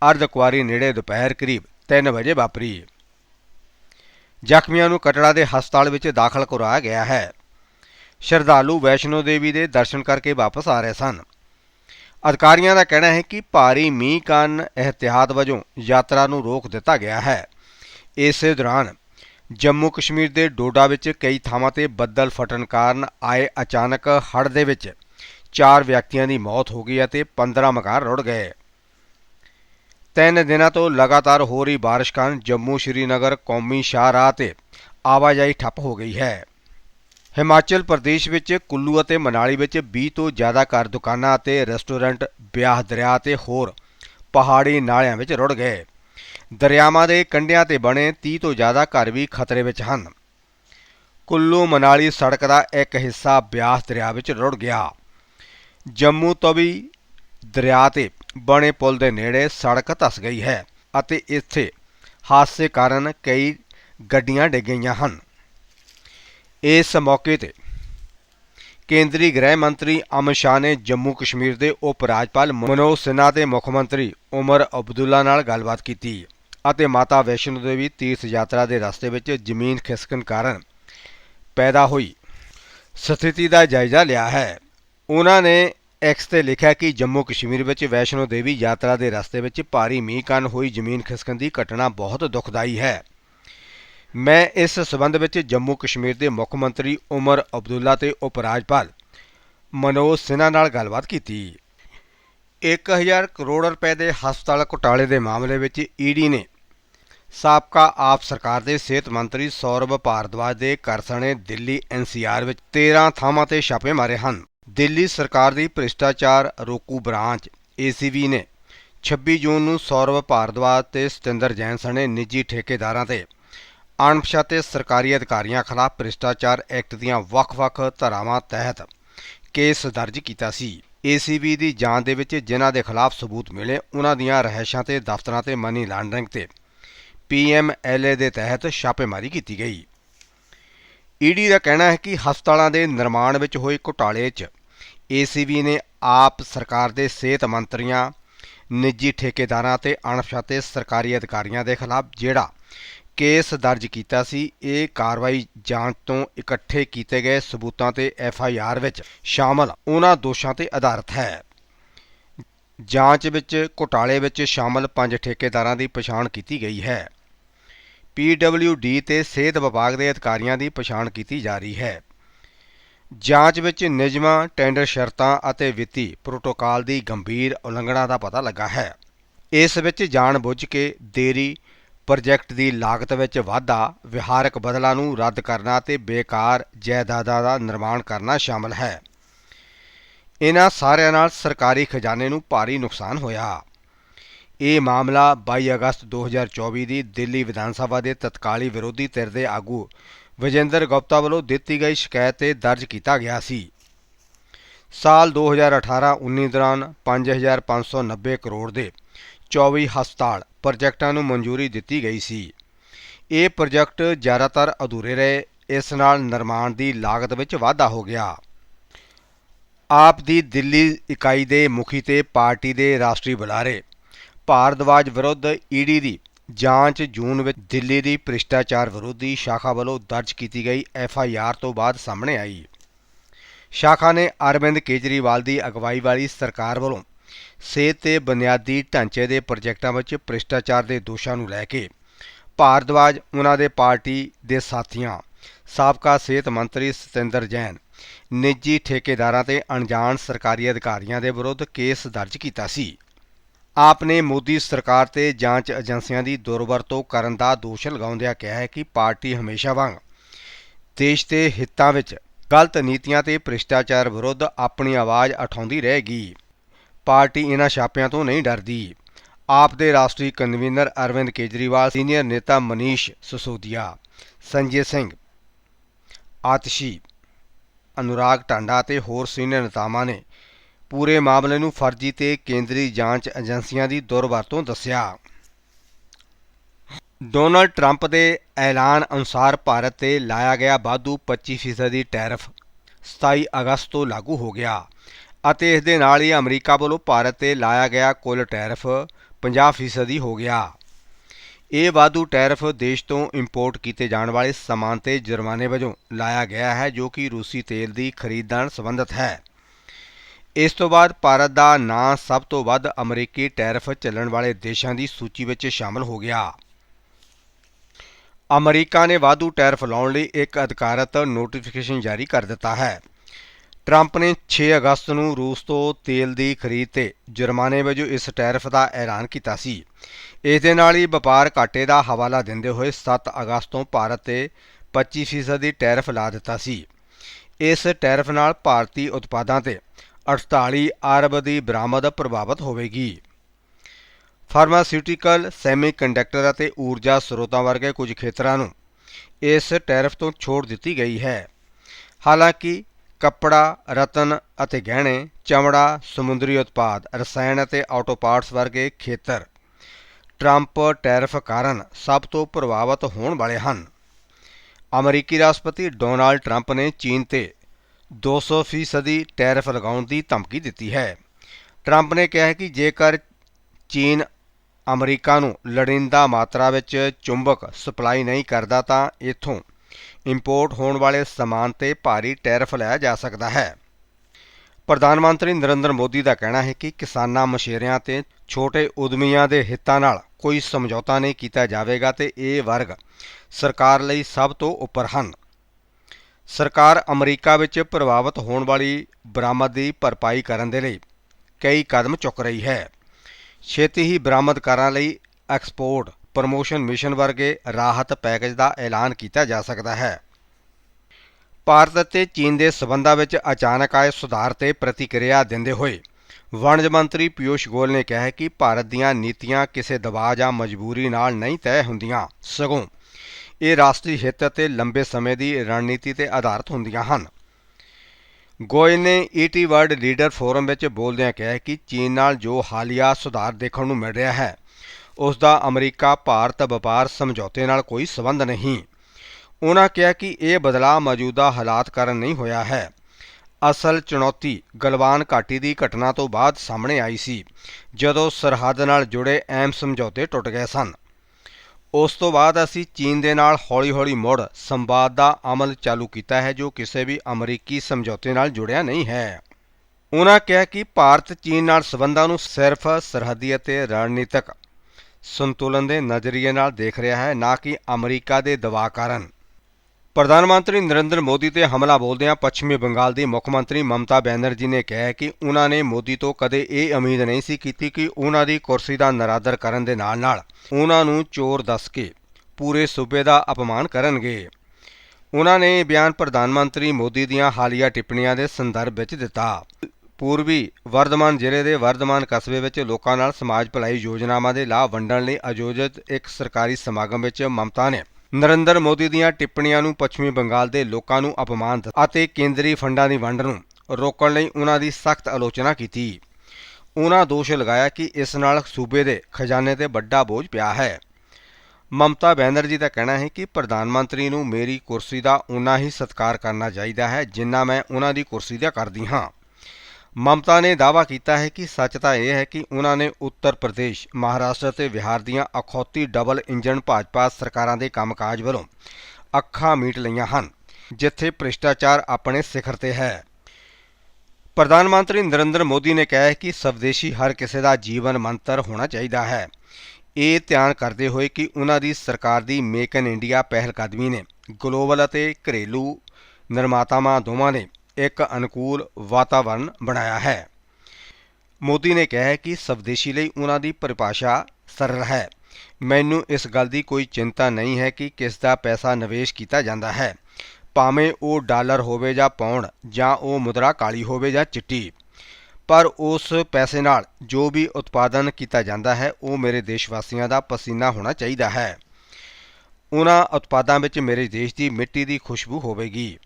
ਅਰਧਕੁਆਰੀ ਨੇੜੇ ਦੁਪਹਿਰ ਕਰੀਬ 3 ਵਜੇ ਵਾਪਰੀ। ਜ਼ਖਮੀਆਂ ਨੂੰ ਕਟੜਾ ਦੇ ਹਸਪਤਾਲ ਵਿੱਚ ਦਾਖਲ ਕਰਵਾਇਆ ਗਿਆ ਹੈ। ਸ਼ਰਧਾਲੂ ਵੈਸ਼ਨੋ ਦੇਵੀ ਦੇ ਦਰਸ਼ਨ ਕਰਕੇ ਵਾਪਸ ਆ ਰਹੇ ਸਨ। ਅਧਿਕਾਰੀਆਂ ਦਾ ਕਹਿਣਾ ਹੈ ਕਿ ਭਾਰੀ ਮੀਂਹ ਕਾਰਨ ਇਹਤਿਆਤ ਵਜੋਂ ਯਾਤਰਾ ਨੂੰ ਰੋਕ ਦਿੱਤਾ ਗਿਆ ਹੈ। ਇਸੇ ਦੌਰਾਨ ਜੰਮੂ ਕਸ਼ਮੀਰ ਦੇ ਡੋਡਾ ਵਿੱਚ ਕਈ ਥਾਵਾਂ ਤੇ ਬੱਦਲ ਫਟਣ ਕਾਰਨ ਆਏ ਅਚਾਨਕ ਹੜ੍ਹ ਦੇ ਵਿੱਚ ਚਾਰ ਵਿਅਕਤੀਆਂ ਦੀ ਮੌਤ ਹੋ ਗਈ ਅਤੇ 15 ਮਕਾਨ ਰੁੜ ਗਏ। ਤਿੰਨ ਦਿਨਾਂ ਤੋਂ ਲਗਾਤਾਰ ਹੋ ਰਹੀ ਬਾਰਿਸ਼ ਕਾਰਨ ਜੰਮੂ ਸ਼੍ਰੀਨਗਰ ਕੌਮੀ ਸ਼ਾਹਰਾਹ ਤੇ ਆਵਾਜਾਈ ਠੱਪ ਹੋ ਗਈ ਹੈ। ਹਿਮਾਚਲ ਪ੍ਰਦੇਸ਼ ਵਿੱਚ ਕੁੱਲੂ ਅਤੇ ਮਨਾਲੀ ਵਿੱਚ 20 ਤੋਂ ਜ਼ਿਆਦਾ ਘਰ ਦੁਕਾਨਾਂ ਅਤੇ ਰੈਸਟੋਰੈਂਟ, ਬਿਆਸ ਦਰਿਆ ਤੇ ਹੋਰ ਪਹਾੜੀ ਨਾਲਿਆਂ ਵਿੱਚ ਰੁੜ ਗਏ। ਦਰਿਆਵਾਂ ਦੇ ਕੰਢਿਆਂ ਤੇ ਬਣੇ 30 ਤੋਂ ਜ਼ਿਆਦਾ ਘਰ ਵੀ ਖਤਰੇ ਵਿੱਚ ਹਨ। ਕੁੱਲੂ ਮਨਾਲੀ ਸੜਕ ਦਾ ਇੱਕ ਹਿੱਸਾ ਬਿਆਸ ਦਰਿਆ ਵਿੱਚ ਰੁੜ ਗਿਆ। ਜੰਮੂ ਤਵੀ ਦਰਿਆ ਤੇ ਬਣੇ ਪੁਲ ਦੇ ਨੇੜੇ ਸੜਕ ਧਸ ਗਈ ਹੈ ਅਤੇ ਇੱਥੇ ਹਾਦਸੇ ਕਾਰਨ ਕਈ ਗੱਡੀਆਂ ਡਿੱਗ ਗਈਆਂ ਹਨ। ਇਸ ਮੌਕੇ ਤੇ ਕੇਂਦਰੀ ਗ੍ਰਹਿ ਮੰਤਰੀ ਅਮਿਤ ਸ਼ਾਹ ਨੇ ਜੰਮੂ ਕਸ਼ਮੀਰ ਦੇ ਉਪ ਰਾਜਪਾਲ ਮਨੋਜ ਸਿਨਹਾ ਤੇ ਮੁੱਖ ਮੰਤਰੀ ਉਮਰ ਅਬਦੁੱਲਾ ਨਾਲ ਗੱਲਬਾਤ ਕੀਤੀ ਅਤੇ ਮਾਤਾ ਵੈਸ਼ਨੋ ਦੇਵੀ ਤੀਰਥ ਯਾਤਰਾ ਦੇ ਰਸਤੇ ਵਿੱਚ ਜ਼ਮੀਨ ਖਿਸਕਣ ਕਾਰਨ ਪੈਦਾ ਹੋਈ ਸਥਿਤੀ ਦਾ ਜਾਇਜ਼ਾ ਲਿਆ ਹੈ। ਉਹਨਾਂ ਨੇ ਐਕਸ ਤੇ ਲਿਖਿਆ ਕਿ ਜੰਮੂ ਕਸ਼ਮੀਰ ਵਿੱਚ ਵੈਸ਼ਨੋ ਦੇਵੀ ਯਾਤਰਾ ਦੇ ਰਸਤੇ ਵਿੱਚ ਭਾਰੀ ਮੀਂਹ ਕਾਰਨ ਹੋਈ ਜ਼ਮੀਨ ਖਿਸਕਣ ਦੀ ਘਟਨਾ ਬਹੁਤ ਦੁਖਦਾਈ ਹੈ। ਮੈਂ ਇਸ ਸਬੰਧ ਵਿੱਚ ਜੰਮੂ ਕਸ਼ਮੀਰ ਦੇ ਮੁੱਖ ਮੰਤਰੀ ਉਮਰ ਅਬਦੁੱਲਾ ਤੇ ਉਪ ਰਾਜਪਾਲ ਮਨੋਜ ਸਿਨਹਾ ਨਾਲ ਗੱਲਬਾਤ ਕੀਤੀ। 1000 ਕਰੋੜ ਰੁਪਏ ਦੇ ਹਸਪਤਾਲ ਘੁਟਾਲੇ ਦੇ ਮਾਮਲੇ ਵਿੱਚ ਈਡੀ ਨੇ ਸਾਬਕਾ ਆਪ ਸਰਕਾਰ ਦੇ ਸਿਹਤ ਮੰਤਰੀ ਸੌਰਵ ਭਾਰਦਵਾਜ ਦੇ ਘਰ ਸਣੇ ਦਿੱਲੀ ਐਨਸੀਆਰ ਵਿੱਚ 13 ਥਾਵਾਂ ਤੇ ਛਾਪੇ ਮਾਰੇ ਹਨ। ਦਿੱਲੀ ਸਰਕਾਰ ਦੀ ਭ੍ਰਿਸ਼ਟਾਚਾਰ ਰੋਕੂ ਬ੍ਰਾਂਚ ਏਸੀਬੀ ਨੇ 26 ਜੂਨ ਨੂੰ ਸੌਰਵ ਭਾਰਦਵਾਜ ਤੇ ਸਤਿੰਦਰ ਜੈਨ ਸਣੇ ਨਿੱਜੀ ਠੇਕੇਦਾਰਾਂ ਤੇ ਅਣਪਛਾਤੇ ਸਰਕਾਰੀ ਅਧਿਕਾਰੀਆਂ ਖਿਲਾਫ ਭ੍ਰਿਸ਼ਟਾਚਾਰ ਐਕਟ ਦੀਆਂ ਵੱਖ-ਵੱਖ ਧਾਰਾਵਾਂ ਤਹਿਤ ਕੇਸ ਦਰਜ ਕੀਤਾ ਸੀ। ਏਸੀਬੀ ਦੀ ਜਾਂਚ ਦੇ ਵਿੱਚ ਜਿਨ੍ਹਾਂ ਦੇ ਖਿਲਾਫ ਸਬੂਤ ਮਿਲੇ ਉਹਨਾਂ ਦੀਆਂ ਰਹਿਸ਼ਾਂ ਤੇ ਦਫ਼ਤਰਾਂ ਤੇ ਮਨੀ ਲਾਂਡਰਿੰਗ ਤੇ ਪੀਐਮਐਲਏ ਦੇ ਤਹਿਤ ਛਾਪੇਮਾਰੀ ਕੀਤੀ ਗਈ। ਈਡੀ ਦਾ ਕਹਿਣਾ ਹੈ ਕਿ ਹਸਪਤਾਲਾਂ ਦੇ ਨਿਰਮਾਣ ਵਿੱਚ ਹੋਏ ਘੁਟਾਲੇ 'ਚ ਏਸੀਬੀ ਨੇ ਆਪ ਸਰਕਾਰ ਦੇ ਸਿਹਤ ਮੰਤਰੀਆਂ, ਨਿੱਜੀ ਠੇਕੇਦਾਰਾਂ ਤੇ ਅਣਪਛਾਤੇ ਸਰਕਾਰੀ ਅਧਿਕਾਰੀਆਂ ਦੇ ਖਿਲਾਫ ਜਿਹੜਾ ਕੇਸ ਦਰਜ ਕੀਤਾ ਸੀ। ਇਹ ਕਾਰਵਾਈ ਜਾਂਚ ਤੋਂ ਇਕੱਠੇ ਕੀਤੇ ਗਏ ਸਬੂਤਾਂ ਤੇ ਐਫ ਆਈ ਆਰ ਵਿੱਚ ਸ਼ਾਮਲ ਉਹਨਾਂ ਦੋਸ਼ਾਂ ਤੇ ਆਧਾਰਿਤ ਹੈ। ਜਾਂਚ ਵਿੱਚ ਘੁਟਾਲੇ ਵਿੱਚ ਸ਼ਾਮਲ ਪੰਜ ਠੇਕੇਦਾਰਾਂ ਦੀ ਪਛਾਣ ਕੀਤੀ ਗਈ ਹੈ। ਡੀ ਤੇ ਸਿਹਤ ਵਿਭਾਗ ਦੇ ਅਧਿਕਾਰੀਆਂ ਦੀ ਪਛਾਣ ਕੀਤੀ ਜਾ ਰਹੀ ਹੈ। ਜਾਂਚ ਵਿੱਚ ਨਿਯਮਾਂ, ਟੈਂਡਰ ਸ਼ਰਤਾਂ ਅਤੇ ਵਿੱਤੀ ਪ੍ਰੋਟੋਕਾਲ ਦੀ ਗੰਭੀਰ ਉਲੰਘਣਾ ਦਾ ਪਤਾ ਲੱਗਾ ਹੈ। ਇਸ ਵਿੱਚ ਜਾਣਬੁੱਝ ਕੇ ਦੇਰੀ ਪ੍ਰੋਜੈਕਟ ਦੀ ਲਾਗਤ ਵਿੱਚ ਵਾਧਾ, ਵਿਹਾਰਕ ਬਦਲਾਂ ਨੂੰ ਰੱਦ ਕਰਨਾ ਤੇ ਬੇਕਾਰ ਜਾਇਦਾਦਾਂ ਦਾ ਨਿਰਮਾਣ ਕਰਨਾ ਸ਼ਾਮਲ ਹੈ। ਇਹਨਾਂ ਸਾਰਿਆਂ ਨਾਲ ਸਰਕਾਰੀ ਖਜ਼ਾਨੇ ਨੂੰ ਭਾਰੀ ਨੁਕਸਾਨ ਹੋਇਆ। ਇਹ ਮਾਮਲਾ 22 ਅਗਸਤ 2024 ਦੀ ਦਿੱਲੀ ਵਿਧਾਨ ਸਭਾ ਦੇ ਤਤਕਾਲੀ ਵਿਰੋਧੀ ਧਿਰ ਦੇ ਆਗੂ ਵਿਜੇਂਦਰ ਗੁਪਤਾ ਵੱਲੋਂ ਦਿੱਤੀ ਗਈ ਸ਼ਿਕਾਇਤ ਤੇ ਦਰਜ ਕੀਤਾ ਗਿਆ ਸੀ। ਸਾਲ 2018-19 ਦੌਰਾਨ 5590 ਕਰੋੜ ਦੇ 24 ਹਸਪਤਾਲ ਪ੍ਰੋਜੈਕਟਾਂ ਨੂੰ ਮਨਜ਼ੂਰੀ ਦਿੱਤੀ ਗਈ ਸੀ। ਇਹ ਪ੍ਰੋਜੈਕਟ ਜ਼ਿਆਦਾਤਰ ਅਧੂਰੇ ਰਹੇ, ਇਸ ਨਾਲ ਨਿਰਮਾਣ ਦੀ ਲਾਗਤ ਵਿੱਚ ਵਾਧਾ ਹੋ ਗਿਆ। ਆਪ ਦੀ ਦਿੱਲੀ ਇਕਾਈ ਦੇ ਮੁਖੀ ਤੇ ਪਾਰਟੀ ਦੇ ਰਾਸ਼ਟਰੀ ਬੁਲਾਰੇ, ਭਾਰਦਵਾਜ ਵਿਰੁੱਧ ਈਡੀ ਦੀ ਜਾਂਚ ਜੂਨ ਵਿੱਚ ਦਿੱਲੀ ਦੀ ਭ੍ਰਿਸ਼ਟਾਚਾਰ ਵਿਰੋਧੀ ਸ਼ਾਖਾ ਵੱਲੋਂ ਦਰਜ ਕੀਤੀ ਗਈ ਐਫ ਆਈ ਆਰ ਤੋਂ ਬਾਅਦ ਸਾਹਮਣੇ ਆਈ। ਸ਼ਾਖਾ ਨੇ ਅਰਵਿੰਦ ਕੇਜਰੀਵਾਲ ਦੀ ਅਗਵਾਈ ਵਾਲੀ ਸਰਕਾਰ ਵੱਲੋਂ ਸਿਹਤ ਤੇ ਬੁਨਿਆਦੀ ਢਾਂਚੇ ਦੇ ਪ੍ਰੋਜੈਕਟਾਂ ਵਿੱਚ ਭ੍ਰਿਸ਼ਟਾਚਾਰ ਦੇ ਦੋਸ਼ਾਂ ਨੂੰ ਲੈ ਕੇ। ਭਾਰਦਵਾਜ ਉਹਨਾਂ ਦੇ ਪਾਰਟੀ ਦੇ ਸਾਥੀਆਂ, ਸਾਬਕਾ ਸਿਹਤ ਮੰਤਰੀ ਸਤਿੰਦਰ ਜੈਨ, ਨਿੱਜੀ ਠੇਕੇਦਾਰਾਂ ਤੇ ਅਣਜਾਣ ਸਰਕਾਰੀ ਅਧਿਕਾਰੀਆਂ ਦੇ ਵਿਰੁੱਧ ਕੇਸ ਦਰਜ ਕੀਤਾ ਸੀ। ਆਪ ਨੇ ਮੋਦੀ ਸਰਕਾਰ ਤੇ ਜਾਂਚ ਏਜੰਸੀਆਂ ਦੀ ਦੁਰਵਰਤੋਂ ਕਰਨ ਦਾ ਦੋਸ਼ ਲਗਾਉਂਦਿਆਂ ਕਿਹਾ ਹੈ ਕਿ ਪਾਰਟੀ ਹਮੇਸ਼ਾ ਵਾਂਗ ਦੇਸ਼ ਦੇ ਹਿੱਤਾਂ ਵਿੱਚ ਗਲਤ ਨੀਤੀਆਂ ਤੇ ਭ੍ਰਿਸ਼ਟਾਚਾਰ ਵਿਰੁੱਧ ਆਪਣੀ ਆਵਾਜ਼ ਉਠਾਉਂਦੀ ਰਹੇਗੀ। ਪਾਰਟੀ ਇਹਨਾਂ ਛਾਪਿਆਂ ਤੋਂ ਨਹੀਂ ਡਰਦੀ। ਆਪ ਦੇ ਰਾਸ਼ਟਰੀ ਕਨਵੀਨਰ ਅਰਵਿੰਦ ਕੇਜਰੀਵਾਲ, ਸੀਨੀਅਰ ਨੇਤਾ ਮਨੀਸ਼ ਸਸੋਦੀਆ, ਸੰਜੇ ਸਿੰਘ, ਆਤਸ਼ੀ, ਅਨੁਰਾਗ ਟਾਂਡਾ ਅਤੇ ਹੋਰ ਸੀਨੀਅਰ ਨੇਤਾਵਾਂ ਨੇ ਪੂਰੇ ਮਾਮਲੇ ਨੂੰ ਫਰਜ਼ੀ ਤੇ ਕੇਂਦਰੀ ਜਾਂਚ ਏਜੰਸੀਆਂ ਦੀ ਦੁਰਵਰਤੋਂ ਦੱਸਿਆ। ਡੋਨਲਡ ਟਰੰਪ ਦੇ ਐਲਾਨ ਅਨੁਸਾਰ ਭਾਰਤ ਤੇ ਲਾਇਆ ਗਿਆ ਵਾਧੂ 25% ਦੀ ਟੈਰਿਫ 27 ਅਗਸਤ ਤੋਂ ਲਾਗੂ ਹੋ ਗਿਆ। ਅਤੇ ਇਸ ਦੇ ਨਾਲ ਹੀ ਅਮਰੀਕਾ ਵੱਲੋਂ ਭਾਰਤ ਤੇ ਲਾਇਆ ਗਿਆ ਕੁੱਲ ਟੈਰਿਫ 50% ਦੀ ਹੋ ਗਿਆ। ਇਹ ਵਾਧੂ ਟੈਰਿਫ ਦੇਸ਼ ਤੋਂ ਇੰਪੋਰਟ ਕੀਤੇ ਜਾਣ ਵਾਲੇ ਸਮਾਨ ਤੇ ਜੁਰਮਾਨੇ ਵਜੋਂ ਲਾਇਆ ਗਿਆ ਹੈ, ਜੋ ਕਿ ਰੂਸੀ ਤੇਲ ਦੀ ਖਰੀਦ ਨਾਲ ਸੰਬੰਧਿਤ ਹੈ। ਇਸ ਤੋਂ ਬਾਅਦ ਭਾਰਤ ਦਾ ਨਾਂ ਸਭ ਤੋਂ ਵੱਧ ਅਮਰੀਕੀ ਟੈਰਿਫ ਚੱਲਣ ਵਾਲੇ ਦੇਸ਼ਾਂ ਦੀ ਸੂਚੀ ਵਿੱਚ ਸ਼ਾਮਲ ਹੋ ਗਿਆ। ਅਮਰੀਕਾ ਨੇ ਵਾਧੂ ਟੈਰਿਫ ਲਾਉਣ ਲਈ ਇੱਕ ਅਧਿਕਾਰਤ ਨੋਟੀਫਿਕੇਸ਼ਨ ਜਾਰੀ ਕਰ ਦਿੱਤਾ ਹੈ। ਟਰੰਪ ਨੇ 6 ਅਗਸਤ ਨੂੰ ਰੂਸ ਤੋਂ ਤੇਲ ਦੀ ਖਰੀਦ ਤੇ ਜੁਰਮਾਨੇ ਵਜੋਂ ਇਸ ਟੈਰਿਫ ਦਾ ਐਲਾਨ ਕੀਤਾ ਸੀ। ਇਸ ਦੇ ਨਾਲ ਹੀ ਵਪਾਰ ਘਾਟੇ ਦਾ ਹਵਾਲਾ ਦਿੰਦੇ ਹੋਏ 7 ਅਗਸਤ ਤੋਂ ਭਾਰਤ ਤੇ 25% ਦੀ ਟੈਰਿਫ ਲਾ ਦਿੱਤਾ ਸੀ। ਇਸ ਟੈਰਿਫ ਨਾਲ ਭਾਰਤੀ ਉਤਪਾਦਾਂ ਤੇ 48 ਅਰਬ ਦੀ ਬਰਾਮਦ ਪ੍ਰਭਾਵਿਤ ਹੋਵੇਗੀ। ਫਾਰਮਾਸਿਊਟੀਕਲ, ਸੈਮੀਕੰਡਕਟਰ ਅਤੇ ਊਰਜਾ ਸਰੋਤਾਂ ਵਰਗੇ ਕੁਝ ਖੇਤਰਾਂ ਨੂੰ ਇਸ ਟੈਰਿਫ ਤੋਂ ਛੋਟ ਦਿੱਤੀ ਗਈ ਹੈ। ਹਾਲਾਂਕਿ ਕੱਪੜਾ, ਰਤਨ ਅਤੇ ਗਹਿਣੇ, ਚਮੜਾ, ਸਮੁੰਦਰੀ ਉਤਪਾਦ, ਰਸਾਇਣ ਅਤੇ ਆਟੋ ਪਾਰਟਸ ਵਰਗੇ ਖੇਤਰ। ਟਰੰਪ ਟੈਰਿਫ ਕਾਰਨ ਸਭ ਤੋਂ ਪ੍ਰਭਾਵਿਤ ਹੋਣ ਵਾਲੇ ਹਨ। ਅਮਰੀਕੀ ਰਾਸ਼ਟਰਪਤੀ ਡੋਨਾਲਡ ਟਰੰਪ ਨੇ ਚੀਨ ਤੇ 200% ਦੀ ਟੈਰਿਫ ਲਗਾਉਣ ਦੀ ਧਮਕੀ ਦਿੱਤੀ ਹੈ। ਟਰੰਪ ਨੇ ਕਿਹਾ ਹੈ ਕਿ ਜੇਕਰ ਚੀਨ ਅਮਰੀਕਾ ਨੂੰ ਲੜਿੰਦਾ ਮਾਤਰਾ ਵਿੱਚ ਚੁੰਬਕ ਸਪਲਾਈ ਨਹੀਂ ਕਰਦਾ ਤਾਂ ਇਥੋਂ ਇੰਪੋਰਟ ਹੋਣ ਵਾਲੇ ਸਮਾਨ ਤੇ ਭਾਰੀ ਟੈਰਿਫ ਲਾਇਆ ਜਾ ਸਕਦਾ ਹੈ। ਪ੍ਰਧਾਨ ਮੰਤਰੀ ਨਰਿੰਦਰ ਮੋਦੀ ਦਾ ਕਹਿਣਾ ਹੈ ਕਿ ਕਿਸਾਨਾਂ ਮਸ਼ੇਰਿਆਂ ਤੇ ਛੋਟੇ ਉਦਮੀਆਂ ਦੇ ਹਿੱਤਾਂ ਨਾਲ ਕੋਈ ਸਮਝੌਤਾ ਨਹੀਂ ਕੀਤਾ ਜਾਵੇਗਾ ਤੇ ਇਹ ਵਰਗ ਸਰਕਾਰ ਲਈ ਸਭ ਤੋਂ ਉੱਪਰ ਹਨ। ਸਰਕਾਰ ਅਮਰੀਕਾ ਵਿੱਚ ਪ੍ਰਭਾਵਿਤ ਹੋਣ ਵਾਲੀ ਬਰਾਮਦ ਦੀ ਭਰਪਾਈ ਕਰਨ ਦੇ ਲਈ ਕਈ ਕਦਮ ਚੁੱਕ ਰਹੀ ਹੈ। ਛੇਤੀ ਹੀ ਬਰਾਮਦਕਾਰਾਂ ਲਈ ਐਕਸਪੋਰਟ ਪ੍ਰਮੋਸ਼ਨ ਮਿਸ਼ਨ ਵਰਗੇ ਰਾਹਤ ਪੈਕੇਜ ਦਾ ਐਲਾਨ ਕੀਤਾ ਜਾ ਸਕਦਾ ਹੈ। ਭਾਰਤ ਅਤੇ ਚੀਨ ਦੇ ਸਬੰਧਾਂ ਵਿੱਚ ਅਚਾਨਕ ਆਏ ਸੁਧਾਰ ਤੇ ਪ੍ਰਤੀਕਿਰਿਆ ਦਿੰਦੇ ਹੋਏ ਵਣਜ ਮੰਤਰੀ ਪਿਊਸ਼ ਗੋਇਲ ਨੇ ਕਿਹਾ ਕਿ ਭਾਰਤ ਦੀਆਂ ਨੀਤੀਆਂ ਕਿਸੇ ਦਬਾਅ ਜਾਂ ਮਜਬੂਰੀ ਨਾਲ ਨਹੀਂ ਤੈਅ ਹੁੰਦੀਆਂ, ਸਗੋਂ ਇਹ ਰਾਸ਼ਟਰੀ ਹਿੱਤ ਅਤੇ ਲੰਬੇ ਸਮੇਂ ਦੀ ਰਣਨੀਤੀ ਤੇ ਆਧਾਰਿਤ ਹੁੰਦੀਆਂ ਹਨ। ਗੋਇਲ ਨੇ ਈਟੀ ਵਰਲਡ ਲੀਡਰ ਫੋਰਮ ਵਿੱਚ ਬੋਲਦਿਆਂ ਕਿਹਾ ਕਿ ਚੀਨ ਨਾਲ ਜੋ ਹਾਲੀਆ ਸੁਧਾਰ ਦੇਖਣ ਨੂੰ ਮਿਲ ਰਿਹਾ ਹੈ ਉਸ ਦਾ ਅਮਰੀਕਾ, ਭਾਰਤ, ਵਪਾਰ ਸਮਝੌਤੇ ਨਾਲ ਕੋਈ ਸਬੰਧ ਨਹੀਂ। ਉਹਨਾਂ ਕਿਹਾ ਕਿ ਇਹ ਬਦਲਾਅ ਮੌਜੂਦਾ ਹਾਲਾਤ ਕਾਰਨ ਨਹੀਂ ਹੋਇਆ ਹੈ। ਅਸਲ ਚੁਣੌਤੀ ਗਲਵਾਨ ਘਾਟੀ ਦੀ ਘਟਨਾ ਤੋਂ ਬਾਅਦ ਸਾਹਮਣੇ ਆਈ ਸੀ, ਜਦੋਂ ਸਰਹੱਦ ਨਾਲ ਜੁੜੇ ਅਹਿਮ ਸਮਝੌਤੇ ਟੁੱਟ ਗਏ ਸਨ। ਉਸ ਤੋਂ ਬਾਅਦ ਅਸੀਂ ਚੀਨ ਦੇ ਨਾਲ ਹੌਲੀ-ਹੌਲੀ ਮੁੜ ਸੰਵਾਦ ਦਾ ਅਮਲ ਚਾਲੂ ਕੀਤਾ ਹੈ, ਜੋ ਕਿਸੇ ਵੀ ਅਮਰੀਕੀ ਸਮਝੌਤੇ ਨਾਲ ਜੁੜਿਆ ਨਹੀਂ ਹੈ। ਉਹਨਾਂ ਕਿਹਾ ਕਿ ਭਾਰਤ ਚੀਨ ਨਾਲ ਸਬੰਧਾਂ ਨੂੰ ਸਿਰਫ ਸਰਹੱਦੀ ਅਤੇ ਰਣਨੀਤਕ ਸੰਤੁਲਨ ਦੇ ਨਜ਼ਰੀਏ ਨਾਲ ਦੇਖ ਰਿਹਾ ਹੈ, ਨਾ ਕਿ ਅਮਰੀਕਾ ਦੇ ਦਬਾਅ ਕਾਰਨ। ਪ੍ਰਧਾਨ ਮੰਤਰੀ ਨਰਿੰਦਰ ਮੋਦੀ ਤੇ ਹਮਲਾ ਬੋਲਦਿਆਂ ਪੱਛਮੀ ਬੰਗਾਲ ਦੀ ਮੁੱਖ ਮੰਤਰੀ ਮਮਤਾ ਬੈਨਰਜੀ ਨੇ ਕਿਹਾ ਕਿ ਉਹਨਾਂ ਨੇ ਮੋਦੀ ਤੋਂ ਕਦੇ ਇਹ ਉਮੀਦ ਨਹੀਂ ਸੀ ਕੀਤੀ ਕਿ ਉਹਨਾਂ ਦੀ ਕੁਰਸੀ ਦਾ ਨਰਾਦਰ ਕਰਨ ਦੇ ਨਾਲ-ਨਾਲ ਉਹਨਾਂ ਨੂੰ ਚੋਰ ਦੱਸ ਕੇ ਪੂਰੇ ਸੂਬੇ ਦਾ ਅਪਮਾਨ ਕਰਨਗੇ। ਉਹਨਾਂ ਨੇ ਇਹ ਬਿਆਨ ਪ੍ਰਧਾਨ ਮੰਤਰੀ ਮੋਦੀ ਦੀਆਂ ਹਾਲੀਆ ਟਿੱਪਣੀਆਂ ਦੇ ਸੰਦਰਭ ਵਿੱਚ ਦਿੱਤਾ। ਪੂਰਬੀ ਵਰਧਮਾਨ ਜ਼ਿਲ੍ਹੇ ਦੇ ਵਰਧਮਾਨ ਕਸਬੇ ਵਿੱਚ ਲੋਕਾਂ ਨਾਲ ਸਮਾਜ ਭਲਾਈ ਯੋਜਨਾਵਾਂ ਦੇ ਲਾਭ ਵੰਡਣ ਲਈ ਆਯੋਜਿਤ ਇੱਕ ਸਰਕਾਰੀ ਸਮਾਗਮ ਵਿੱਚ ਮਮਤਾ ਨੇ ਨਰਿੰਦਰ ਮੋਦੀ ਦੀਆਂ ਟਿੱਪਣੀਆਂ ਨੂੰ ਪੱਛਮੀ ਬੰਗਾਲ ਦੇ ਲੋਕਾਂ ਨੂੰ ਅਪਮਾਨ ਅਤੇ ਕੇਂਦਰੀ ਫੰਡਾਂ ਦੀ ਵੰਡ ਨੂੰ ਰੋਕਣ ਲਈ ਉਹਨਾਂ ਦੀ ਸਖਤ ਆਲੋਚਨਾ ਕੀਤੀ। ਉਹਨਾਂ ਦੋਸ਼ ਲਗਾਇਆ ਕਿ ਇਸ ਨਾਲ ਸੂਬੇ ਦੇ ਖਜ਼ਾਨੇ ਤੇ ਵੱਡਾ ਬੋਝ ਪਿਆ ਹੈ। ਮਮਤਾ ਬੈਨਰਜੀ ਦਾ ਕਹਿਣਾ ਹੈ ਕਿ ਪ੍ਰਧਾਨ ਮੰਤਰੀ ਨੂੰ ਮੇਰੀ ਕੁਰਸੀ ਦਾ ਉਨਾ ਹੀ ਸਤਿਕਾਰ ਕਰਨਾ ਚਾਹੀਦਾ ਹੈ ਜਿੰਨਾ ਮੈਂ ਉਹਨਾਂ ਦੀ ਕੁਰਸੀ ਦਾ ਕਰਦੀ ਹਾਂ। ਮਮਤਾ ਨੇ ਦਾਅਵਾ ਕੀਤਾ ਹੈ ਕਿ ਸੱਚ ਤਾਂ ਇਹ ਹੈ ਕਿ ਉਹਨਾਂ ਨੇ ਉੱਤਰ ਪ੍ਰਦੇਸ਼, ਮਹਾਰਾਸ਼ਟਰ ਤੇ ਬਿਹਾਰ ਦੀਆਂ ਅਖੌਤੀ ਡਬਲ ਇੰਜਨ ਭਾਜਪਾ ਸਰਕਾਰਾਂ ਦੇ ਕੰਮਕਾਜ ਵੱਲੋਂ ਅੱਖਾਂ ਮੀਟ ਲਈਆਂ ਹਨ, ਜਿੱਥੇ ਭ੍ਰਿਸ਼ਟਾਚਾਰ ਆਪਣੇ ਸਿਖਰ ਤੇ ਹੈ। ਪ੍ਰਧਾਨ ਮੰਤਰੀ ਨਰਿੰਦਰ ਮੋਦੀ ਨੇ ਕਿਹਾ ਕਿ ਸਵਦੇਸ਼ੀ ਹਰ ਕਿਸੇ ਦਾ ਜੀਵਨ ਮੰਤਰ ਹੋਣਾ ਚਾਹੀਦਾ ਹੈ। ਇਹ ਧਿਆਨ ਕਰਦੇ ਹੋਏ ਕਿ ਉਹਨਾਂ ਦੀ ਸਰਕਾਰ ਦੀ ਮੇਕ ਇਨ ਇੰਡੀਆ ਪਹਿਲਕਦਮੀ ਨੇ ਗਲੋਬਲ ਅਤੇ ਘਰੇਲੂ ਨਿਰਮਾਤਾਵਾਂ ਦੋਵਾਂ ਨੇ ਇੱਕ ਅਨੁਕੂਲ ਵਾਤਾਵਰਣ ਬਣਾਇਆ ਹੈ। ਮੋਦੀ ਨੇ ਕਿਹਾ ਕਿ ਸਵਦੇਸ਼ੀ ਲਈ ਉਹਨਾਂ ਦੀ ਪਰਿਭਾਸ਼ਾ ਸਰਲ ਹੈ। ਮੈਨੂੰ ਇਸ ਗੱਲ ਦੀ ਕੋਈ ਚਿੰਤਾ ਨਹੀਂ ਹੈ ਕਿ ਕਿਸ ਦਾ ਪੈਸਾ ਨਿਵੇਸ਼ ਕੀਤਾ ਜਾਂਦਾ ਹੈ। ਭਾਵੇਂ ਉਹ ਡਾਲਰ ਹੋਵੇ ਜਾਂ ਪਾਉਂਡ ਜਾਂ ਉਹ ਮੁਦਰਾ ਕਾਲੀ ਹੋਵੇ ਜਾਂ ਚਿੱਟੀ। ਪਰ ਉਸ ਪੈਸੇ ਨਾਲ ਜੋ ਵੀ ਉਤਪਾਦਨ ਕੀਤਾ ਜਾਂਦਾ ਹੈ, ਉਹ ਮੇਰੇ ਦੇਸ਼ ਵਾਸੀਆਂ ਦਾ ਪਸੀਨਾ ਹੋਣਾ ਚਾਹੀਦਾ ਹੈ। ਉਹਨਾਂ ਉਤਪਾਦਾਂ ਵਿੱਚ ਮੇਰੇ ਦੇਸ਼ ਦੀ ਮਿੱਟੀ ਦੀ ਖੁਸ਼ਬੂ ਹੋਵੇਗੀ।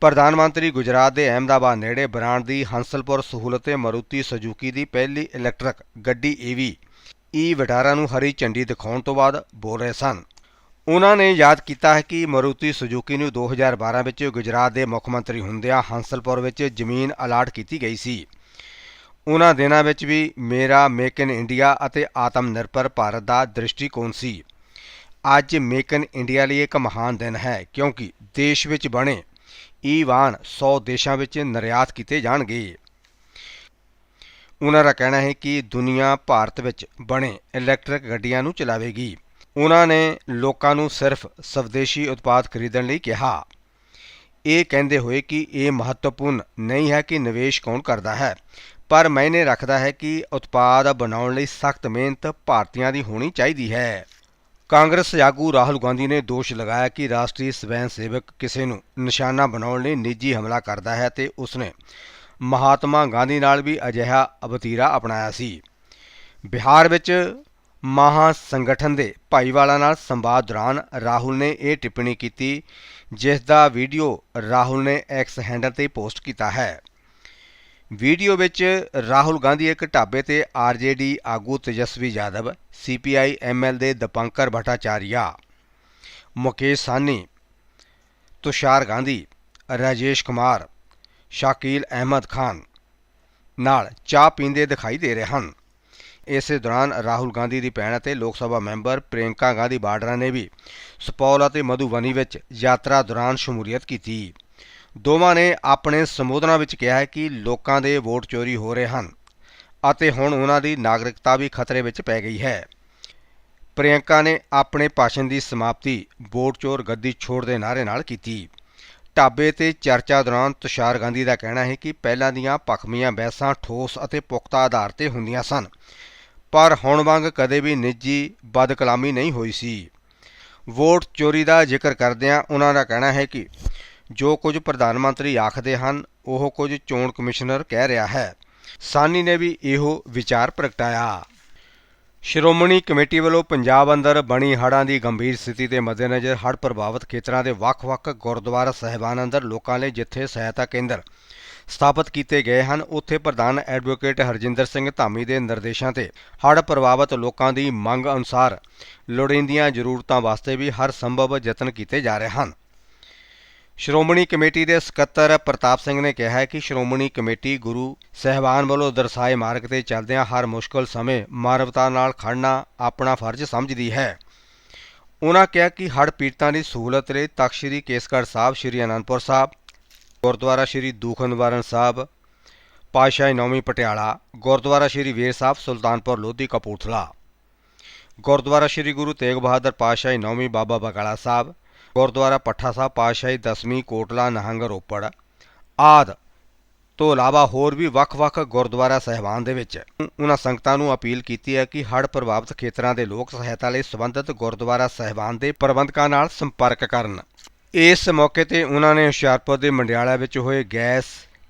ਪ੍ਰਧਾਨ ਮੰਤਰੀ ਗੁਜਰਾਤ ਦੇ ਅਹਿਮਦਾਬਾਦ ਨੇੜੇ ਬ੍ਰਾਂਡ ਦੀ ਹੰਸਲਪੁਰ ਸਹੂਲਤ ਮਰੂਤੀ ਸੁਜ਼ੂਕੀ ਦੀ ਪਹਿਲੀ ਇਲੈਕਟ੍ਰਿਕ ਗੱਡੀ ਈਵੀ ਈ ਵਿਟਾਰਾ ਨੂੰ ਹਰੀ ਝੰਡੀ ਦਿਖਾਉਣ ਤੋਂ ਬਾਅਦ ਬੋਲ ਰਹੇ ਸਨ। ਉਹਨਾਂ ਨੇ ਯਾਦ ਕੀਤਾ ਹੈ ਕਿ ਮਰੂਤੀ ਸੁਜ਼ੂਕੀ ਨੂੰ 2012 ਵਿੱਚ ਗੁਜਰਾਤ ਦੇ ਮੁੱਖ ਮੰਤਰੀ ਹੁੰਦਿਆਂ ਹੰਸਲਪੁਰ ਵਿੱਚ ਜ਼ਮੀਨ ਅਲਾਟ ਕੀਤੀ ਗਈ ਸੀ। ਉਹਨਾਂ ਦਿਨਾਂ ਵਿੱਚ ਵੀ ਮੇਰਾ ਮੇਕ ਇਨ ਇੰਡੀਆ ਅਤੇ ਆਤਮ ਨਿਰਭਰ ਭਾਰਤ ਦਾ ਦ੍ਰਿਸ਼ਟੀਕੋਣ ਸੀ। ਅੱਜ ਮੇਕ ਇਨ ਇੰਡੀਆ ਲਈ ਇੱਕ ਮਹਾਨ ਦਿਨ ਹੈ ਕਿਉਂਕਿ ਦੇਸ਼ ਵਿੱਚ ਬਣੇ ਈ ਵਾਹਨ 100 ਦੇਸ਼ਾਂ ਵਿੱਚ ਨਿਰਯਾਤ ਕੀਤੇ ਜਾਣਗੇ। ਉਹਨਾਂ ਦਾ ਕਹਿਣਾ ਹੈ ਕਿ ਦੁਨੀਆ ਭਾਰਤ ਵਿੱਚ ਬਣੇ ਇਲੈਕਟ੍ਰਿਕ ਗੱਡੀਆਂ ਨੂੰ ਚਲਾਵੇਗੀ। ਉਹਨਾਂ ਨੇ ਲੋਕਾਂ ਨੂੰ ਸਿਰਫ ਸਵਦੇਸ਼ੀ ਉਤਪਾਦ ਖਰੀਦਣ ਲਈ ਕਿਹਾ। ਇਹ ਕਹਿੰਦੇ ਹੋਏ ਕਿ ਇਹ ਮਹੱਤਵਪੂਰਨ ਨਹੀਂ ਹੈ ਕਿ ਨਿਵੇਸ਼ ਕੌਣ ਕਰਦਾ ਹੈ, ਪਰ ਮਾਇਨੇ ਰੱਖਦਾ ਹੈ ਕਿ ਉਤਪਾਦ ਬਣਾਉਣ ਲਈ ਸਖਤ ਮਿਹਨਤ ਭਾਰਤੀਆਂ ਦੀ ਹੋਣੀ ਚਾਹੀਦੀ ਹੈ। ਕਾਂਗਰਸ ਆਗੂ ਰਾਹੁਲ ਗਾਂਧੀ ਨੇ ਦੋਸ਼ ਲਗਾਇਆ ਕਿ ਰਾਸ਼ਟਰੀ ਸਵੈਂ ਸੇਵਕ ਕਿਸੇ ਨੂੰ ਨਿਸ਼ਾਨਾ ਬਣਾਉਣ ਲਈ ਨਿੱਜੀ ਹਮਲਾ ਕਰਦਾ ਹੈ ਤੇ ਉਸਨੇ ਮਹਾਤਮਾ ਗਾਂਧੀ ਨਾਲ ਵੀ ਅਜਿਹਾ ਅਵਤੀਰਾ ਅਪਣਾਇਆ ਸੀ। ਬਿਹਾਰ ਵਿੱਚ ਮਹਾ ਸੰਗਠਨ ਦੇ ਭਾਈਵਾਲਾ ਨਾਲ ਸੰਵਾਦ ਦੌਰਾਨ ਰਾਹੁਲ ਨੇ ਇਹ ਟਿੱਪਣੀ ਕੀਤੀ, ਜਿਸ ਦਾ ਵੀਡੀਓ ਰਾਹੁਲ ਨੇ ਐਕਸ ਹੈਂਡਲ ਤੇ ਪੋਸਟ ਕੀਤਾ ਹੈ। ਵੀਡੀਓ ਵਿੱਚ ਰਾਹੁਲ ਗਾਂਧੀ ਇੱਕ ਢਾਬੇ ਤੇ ਆਰਜੇਡੀ ਆਗੂ ਤੇਜਸਵੀ ਯਾਦਵ, ਸੀਪੀਆਈ ਐਮਐਲ ਦੇ ਦਪੰਕਰ ਭੱਟਾਚਾਰੀਆ, ਮੁਕੇਸ਼ ਸਾਨੀ ਤੁਸ਼ਾਰ ਗਾਂਧੀ, ਰਾਜੇਸ਼ ਕੁਮਾਰ, ਸ਼ਾਕੀਲ ਅਹਿਮਦ ਖਾਨ ਨਾਲ ਚਾਹ ਪੀਂਦੇ ਦਿਖਾਈ ਦੇ ਰਹੇ ਹਨ। ਇਸੇ ਦੌਰਾਨ ਰਾਹੁਲ ਗਾਂਧੀ ਦੀ ਭੈਣ ਅਤੇ ਲੋਕ ਸਭਾ ਮੈਂਬਰ ਪ੍ਰਿਯੰਕਾ ਗਾਂਧੀ ਬਾਡਰਾ ਨੇ ਵੀ ਸਪੌਲ ਅਤੇ ਮਧੂਬਨੀ ਵਿੱਚ ਯਾਤਰਾ ਦੌਰਾਨ ਸ਼ਮੂਲੀਅਤ ਕੀਤੀ। ਦੋਵਾਂ ਨੇ ਆਪਣੇ ਸੰਬੋਧਨਾਂ ਵਿੱਚ ਕਿਹਾ ਹੈ ਕਿ ਲੋਕਾਂ ਦੇ ਵੋਟ ਚੋਰੀ ਹੋ ਰਹੇ ਹਨ ਅਤੇ ਹੁਣ ਉਹਨਾਂ ਦੀ ਨਾਗਰਿਕਤਾ ਵੀ ਖਤਰੇ ਵਿੱਚ ਪੈ ਗਈ ਹੈ। ਪ੍ਰਿਯੰਕਾ ਨੇ ਆਪਣੇ ਭਾਸ਼ਣ ਦੀ ਸਮਾਪਤੀ ਵੋਟ ਚੋਰ ਗੱਦੀ ਛੋੜ ਦੇ ਨਾਅਰੇ ਨਾਲ ਕੀਤੀ। ਢਾਬੇ ਤੇ ਚਰਚਾ ਦੌਰਾਨ ਤੁਸ਼ਾਰ ਗਾਂਧੀ ਦਾ ਕਹਿਣਾ ਹੈ ਕਿ ਪਹਿਲਾਂ ਦੀਆਂ ਭਖਮੀਆਂ ਬਹਿਸਾਂ ਠੋਸ ਅਤੇ ਪੁਖਤਾ ਆਧਾਰ ਤੇ ਹੁੰਦੀਆਂ ਸਨ, ਪਰ ਹੁਣ ਵਾਂਗ ਕਦੇ ਵੀ ਨਿੱਜੀ ਬਦਕਲਾਮੀ ਨਹੀਂ ਹੋਈ ਸੀ। ਵੋਟ ਚੋਰੀ ਦਾ ਜ਼ਿਕਰ ਕਰਦਿਆਂ ਉਹਨਾਂ ਦਾ ਕਹਿਣਾ ਹੈ ਕਿ ਜੋ ਕੁਝ ਪ੍ਰਧਾਨ ਮੰਤਰੀ ਆਖਦੇ ਹਨ, ਉਹ ਕੁਝ ਚੋਣ ਕਮਿਸ਼ਨਰ ਕਹਿ ਰਿਹਾ ਹੈ। ਸਾਨੀ ਨੇ ਵੀ ਇਹੋ ਵਿਚਾਰ ਪ੍ਰਗਟਾਇਆ। ਸ਼੍ਰੋਮਣੀ ਕਮੇਟੀ ਵੱਲੋਂ ਪੰਜਾਬ ਅੰਦਰ ਬਣੀ ਹੜ੍ਹਾਂ ਦੀ ਗੰਭੀਰ ਸਥਿਤੀ ਦੇ ਮੱਦੇਨਜ਼ਰ ਹੜ੍ਹ ਪ੍ਰਭਾਵਿਤ ਖੇਤਰਾਂ ਦੇ ਵੱਖ-ਵੱਖ ਗੁਰਦੁਆਰਾ ਸਾਹਿਬਾਨ ਅੰਦਰ ਲੋਕਾਂ ਲਈ ਜਿੱਥੇ ਸਹਾਇਤਾ ਕੇਂਦਰ ਸਥਾਪਿਤ ਕੀਤੇ ਗਏ ਹਨ, ਉੱਥੇ ਪ੍ਰਧਾਨ ਐਡਵੋਕੇਟ ਹਰਜਿੰਦਰ ਸਿੰਘ ਧਾਮੀ ਦੇ ਨਿਰਦੇਸ਼ਾਂ ਤੇ ਹੜ੍ਹ ਪ੍ਰਭਾਵਿਤ ਲੋਕਾਂ ਦੀ ਮੰਗ ਅਨੁਸਾਰ ਲੋੜੀਂਦੀਆਂ ਜ਼ਰੂਰਤਾਂ ਵਾਸਤੇ ਵੀ ਹਰ ਸੰਭਵ ਯਤਨ ਕੀਤੇ ਜਾ ਰਹੇ ਹਨ। ਸ਼੍ਰੋਮਣੀ ਕਮੇਟੀ ਦੇ ਸਕੱਤਰ ਪ੍ਰਤਾਪ ਸਿੰਘ ਨੇ ਕਿਹਾ ਹੈ ਕਿ ਸ਼੍ਰੋਮਣੀ ਕਮੇਟੀ ਗੁਰੂ ਸਹਿਬਾਨ ਵੱਲੋਂ ਦਰਸਾਏ ਮਾਰਗ ਤੇ ਚੱਲਦਿਆਂ ਹਰ ਮੁਸ਼ਕਲ ਸਮੇਂ ਮਾਨਵਤਾ ਨਾਲ ਖੜਨਾ ਆਪਣਾ ਫਰਜ਼ ਸਮਝਦੀ ਹੈ। ਉਨ੍ਹਾਂ ਕਿਹਾ ਕਿ ਹੜ੍ਹ ਪੀੜਤਾਂ ਦੀ ਸਹੂਲਤ ਲਈ ਤਖ਼ਤ ਸ੍ਰੀ ਕੇਸਗੜ੍ਹ ਸਾਹਿਬ, ਸ੍ਰੀ ਅਨੰਦਪੁਰ ਸਾਹਿਬ, ਗੁਰਦੁਆਰਾ ਸ੍ਰੀ ਦੂਖ ਨਿਵਾਰਨ ਸਾਹਿਬ, ਪਾਤਸ਼ਾਹੀ ਨੌਵੀਂ ਪਟਿਆਲਾ, ਗੁਰਦੁਆਰਾ ਸ੍ਰੀ ਵੇਰ ਸਾਹਿਬ, ਸੁਲਤਾਨਪੁਰ ਲੋਧੀ ਕਪੂਰਥਲਾ, ਗੁਰਦੁਆਰਾ ਸ੍ਰੀ ਗੁਰੂ ਤੇਗ ਬਹਾਦਰ ਪਾਤਸ਼ਾਹੀ ਨੌਵੀਂ ਬਾਬਾ ਬਕਾਲਾ ਸਾਹਿਬ ਗੁਰਦੁਆਰਾ ਪੱਠਾ ਸਾਹਿਬ ਪਾਤਸ਼ਾਹੀ ਦਸਵੀਂ ਕੋਟਲਾ ਨਹੰਗ ਰੋਪੜ ਆਦ। ਤੋਂ ਇਲਾਵਾ ਹੋਰ ਵੀ ਵੱਖ-ਵੱਖ ਗੁਰਦੁਆਰਾ ਸਹਿਬਾਨ ਦੇ ਵਿੱਚ। ਉਹਨਾਂ ਸੰਗਤਾਂ ਨੂੰ ਅਪੀਲ ਕੀਤੀ ਹੈ ਕਿ ਹੜ੍ਹ ਪ੍ਰਭਾਵਿਤ ਖੇਤਰਾਂ ਦੇ ਲੋਕ ਸਹਾਇਤਾ ਲਈ ਸੰਬੰਧਿਤ ਗੁਰਦੁਆਰਾ ਸਹਿਬਾਨ ਦੇ ਪ੍ਰਬੰਧਕਾਂ ਨਾਲ ਸੰਪਰਕ ਕਰਨ। ਇਸ ਮੌਕੇ ਤੇ ਉਹਨਾਂ ਨੇ ਹੁਸ਼ਿਆਰਪੁਰ ਦੇ ਮੰਡਿਆਲਾ ਵਿੱਚ ਹੋਏ ਗੈਸ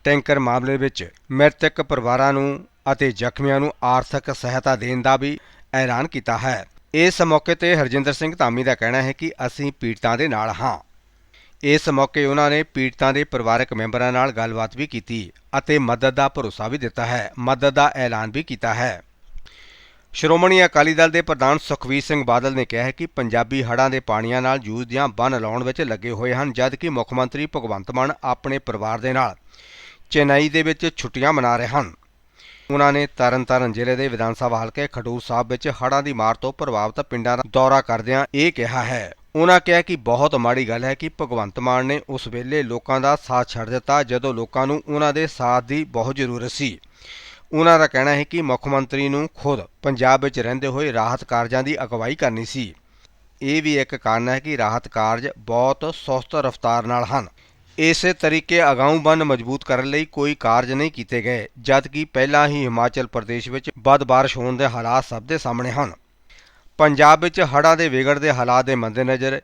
ਟੈਂਕਰ ਮਾਮਲੇ ਵਿੱਚ ਮ੍ਰਿਤਕ ਪਰਿਵਾਰਾਂ ਨੂੰ ਅਤੇ ਜ਼ਖਮੀਆਂ ਨੂੰ ਆਰਥਿਕ ਸਹਾਇਤਾ ਦੇਣ ਦਾ ਵੀ ਐਲਾਨ ਕੀਤਾ ਹੈ। ਇਸ ਮੌਕੇ ਤੇ ਹਰਜਿੰਦਰ ਸਿੰਘ ਧਾਮੀ ਦਾ ਕਹਿਣਾ ਹੈ ਕਿ ਅਸੀਂ ਪੀੜਤਾਂ ਦੇ ਨਾਲ ਹਾਂ। ਇਸ ਮੌਕੇ ਉਹਨਾਂ ਨੇ ਪੀੜਤਾਂ ਦੇ ਪਰਿਵਾਰਕ ਮੈਂਬਰਾਂ ਨਾਲ ਗੱਲਬਾਤ ਵੀ ਕੀਤੀ ਅਤੇ ਮਦਦ ਦਾ ਭਰੋਸਾ ਵੀ ਦਿੱਤਾ ਹੈ, ਮਦਦ ਦਾ ਐਲਾਨ ਵੀ ਕੀਤਾ ਹੈ। ਸ਼੍ਰੋਮਣੀ ਅਕਾਲੀ ਦਲ ਦੇ ਪ੍ਰਧਾਨ ਸੁਖਵੀਰ ਸਿੰਘ ਬਾਦਲ ਨੇ ਕਿਹਾ ਹੈ ਕਿ ਪੰਜਾਬੀ ਹੜ੍ਹਾਂ ਦੇ ਪਾਣੀਆਂ ਨਾਲ ਜੂਝਦਿਆਂ ਬੰਨ ਲਾਉਣ ਵਿੱਚ ਲੱਗੇ ਹੋਏ ਹਨ, ਜਦਕਿ ਮੁੱਖ ਮੰਤਰੀ ਭਗਵੰਤ ਮਾਨ ਆਪਣੇ ਪਰਿਵਾਰ ਦੇ ਨਾਲ ਚੇਨਈ ਦੇ ਵਿੱਚ ਛੁੱਟੀਆਂ ਮਨਾ ਰਹੇ ਹਨ। ਉਹਨਾਂ ਨੇ ਤਰਨਤਾਰਨ ਜ਼ਿਲ੍ਹੇ ਦੇ ਵਿਧਾਨ ਸਭਾ ਹਲਕੇ ਖਡੂਰ ਸਾਹਿਬ ਵਿੱਚ ਹੜ੍ਹਾਂ ਦੀ ਮਾਰ ਤੋਂ ਪ੍ਰਭਾਵਿਤ ਪਿੰਡਾਂ ਦਾ ਦੌਰਾ ਕਰਦਿਆਂ ਇਹ ਕਿਹਾ ਹੈ। ਉਹਨਾਂ ਕਿਹਾ ਕਿ ਬਹੁਤ ਮਾੜੀ ਗੱਲ ਹੈ ਕਿ ਭਗਵੰਤ ਮਾਨ ਨੇ ਉਸ ਵੇਲੇ ਲੋਕਾਂ ਦਾ ਸਾਥ ਛੱਡ ਦਿੱਤਾ ਜਦੋਂ ਲੋਕਾਂ ਨੂੰ ਉਹਨਾਂ ਦੇ ਸਾਥ ਦੀ ਬਹੁਤ ਜ਼ਰੂਰਤ ਸੀ। ਉਹਨਾਂ ਦਾ ਕਹਿਣਾ ਹੈ ਕਿ ਮੁੱਖ ਮੰਤਰੀ ਨੂੰ ਖੁਦ ਪੰਜਾਬ ਵਿੱਚ ਰਹਿੰਦੇ ਹੋਏ ਰਾਹਤ ਕਾਰਜਾਂ ਦੀ ਅਗਵਾਈ ਕਰਨੀ ਸੀ। ਇਹ ਵੀ ਇੱਕ ਕਾਰਨ ਹੈ ਕਿ ਰਾਹਤ ਕਾਰਜ ਬਹੁਤ ਸੁਸਤ ਰਫ਼ਤਾਰ ਨਾਲ ਹਨ। ਇਸੇ ਤਰੀਕੇ ਅਗਾਊਂ ਬੰਨ ਮਜ਼ਬੂਤ ਕਰਨ ਲਈ ਕੋਈ ਕਾਰਜ ਨਹੀਂ ਕੀਤੇ ਗਏ, ਜਦਕਿ ਪਹਿਲਾਂ ਹੀ ਹਿਮਾਚਲ ਪ੍ਰਦੇਸ਼ ਵਿੱਚ ਵੱਧ ਬਾਰਿਸ਼ ਹੋਣ ਦੇ ਹਾਲਾਤ ਸਭ ਦੇ ਸਾਹਮਣੇ ਹਨ। ਪੰਜਾਬ ਵਿੱਚ ਹੜ੍ਹਾਂ ਦੇ ਵਿਗੜਦੇ ਹਾਲਾਤ ਦੇ ਮੱਦੇਨਜ਼ਰ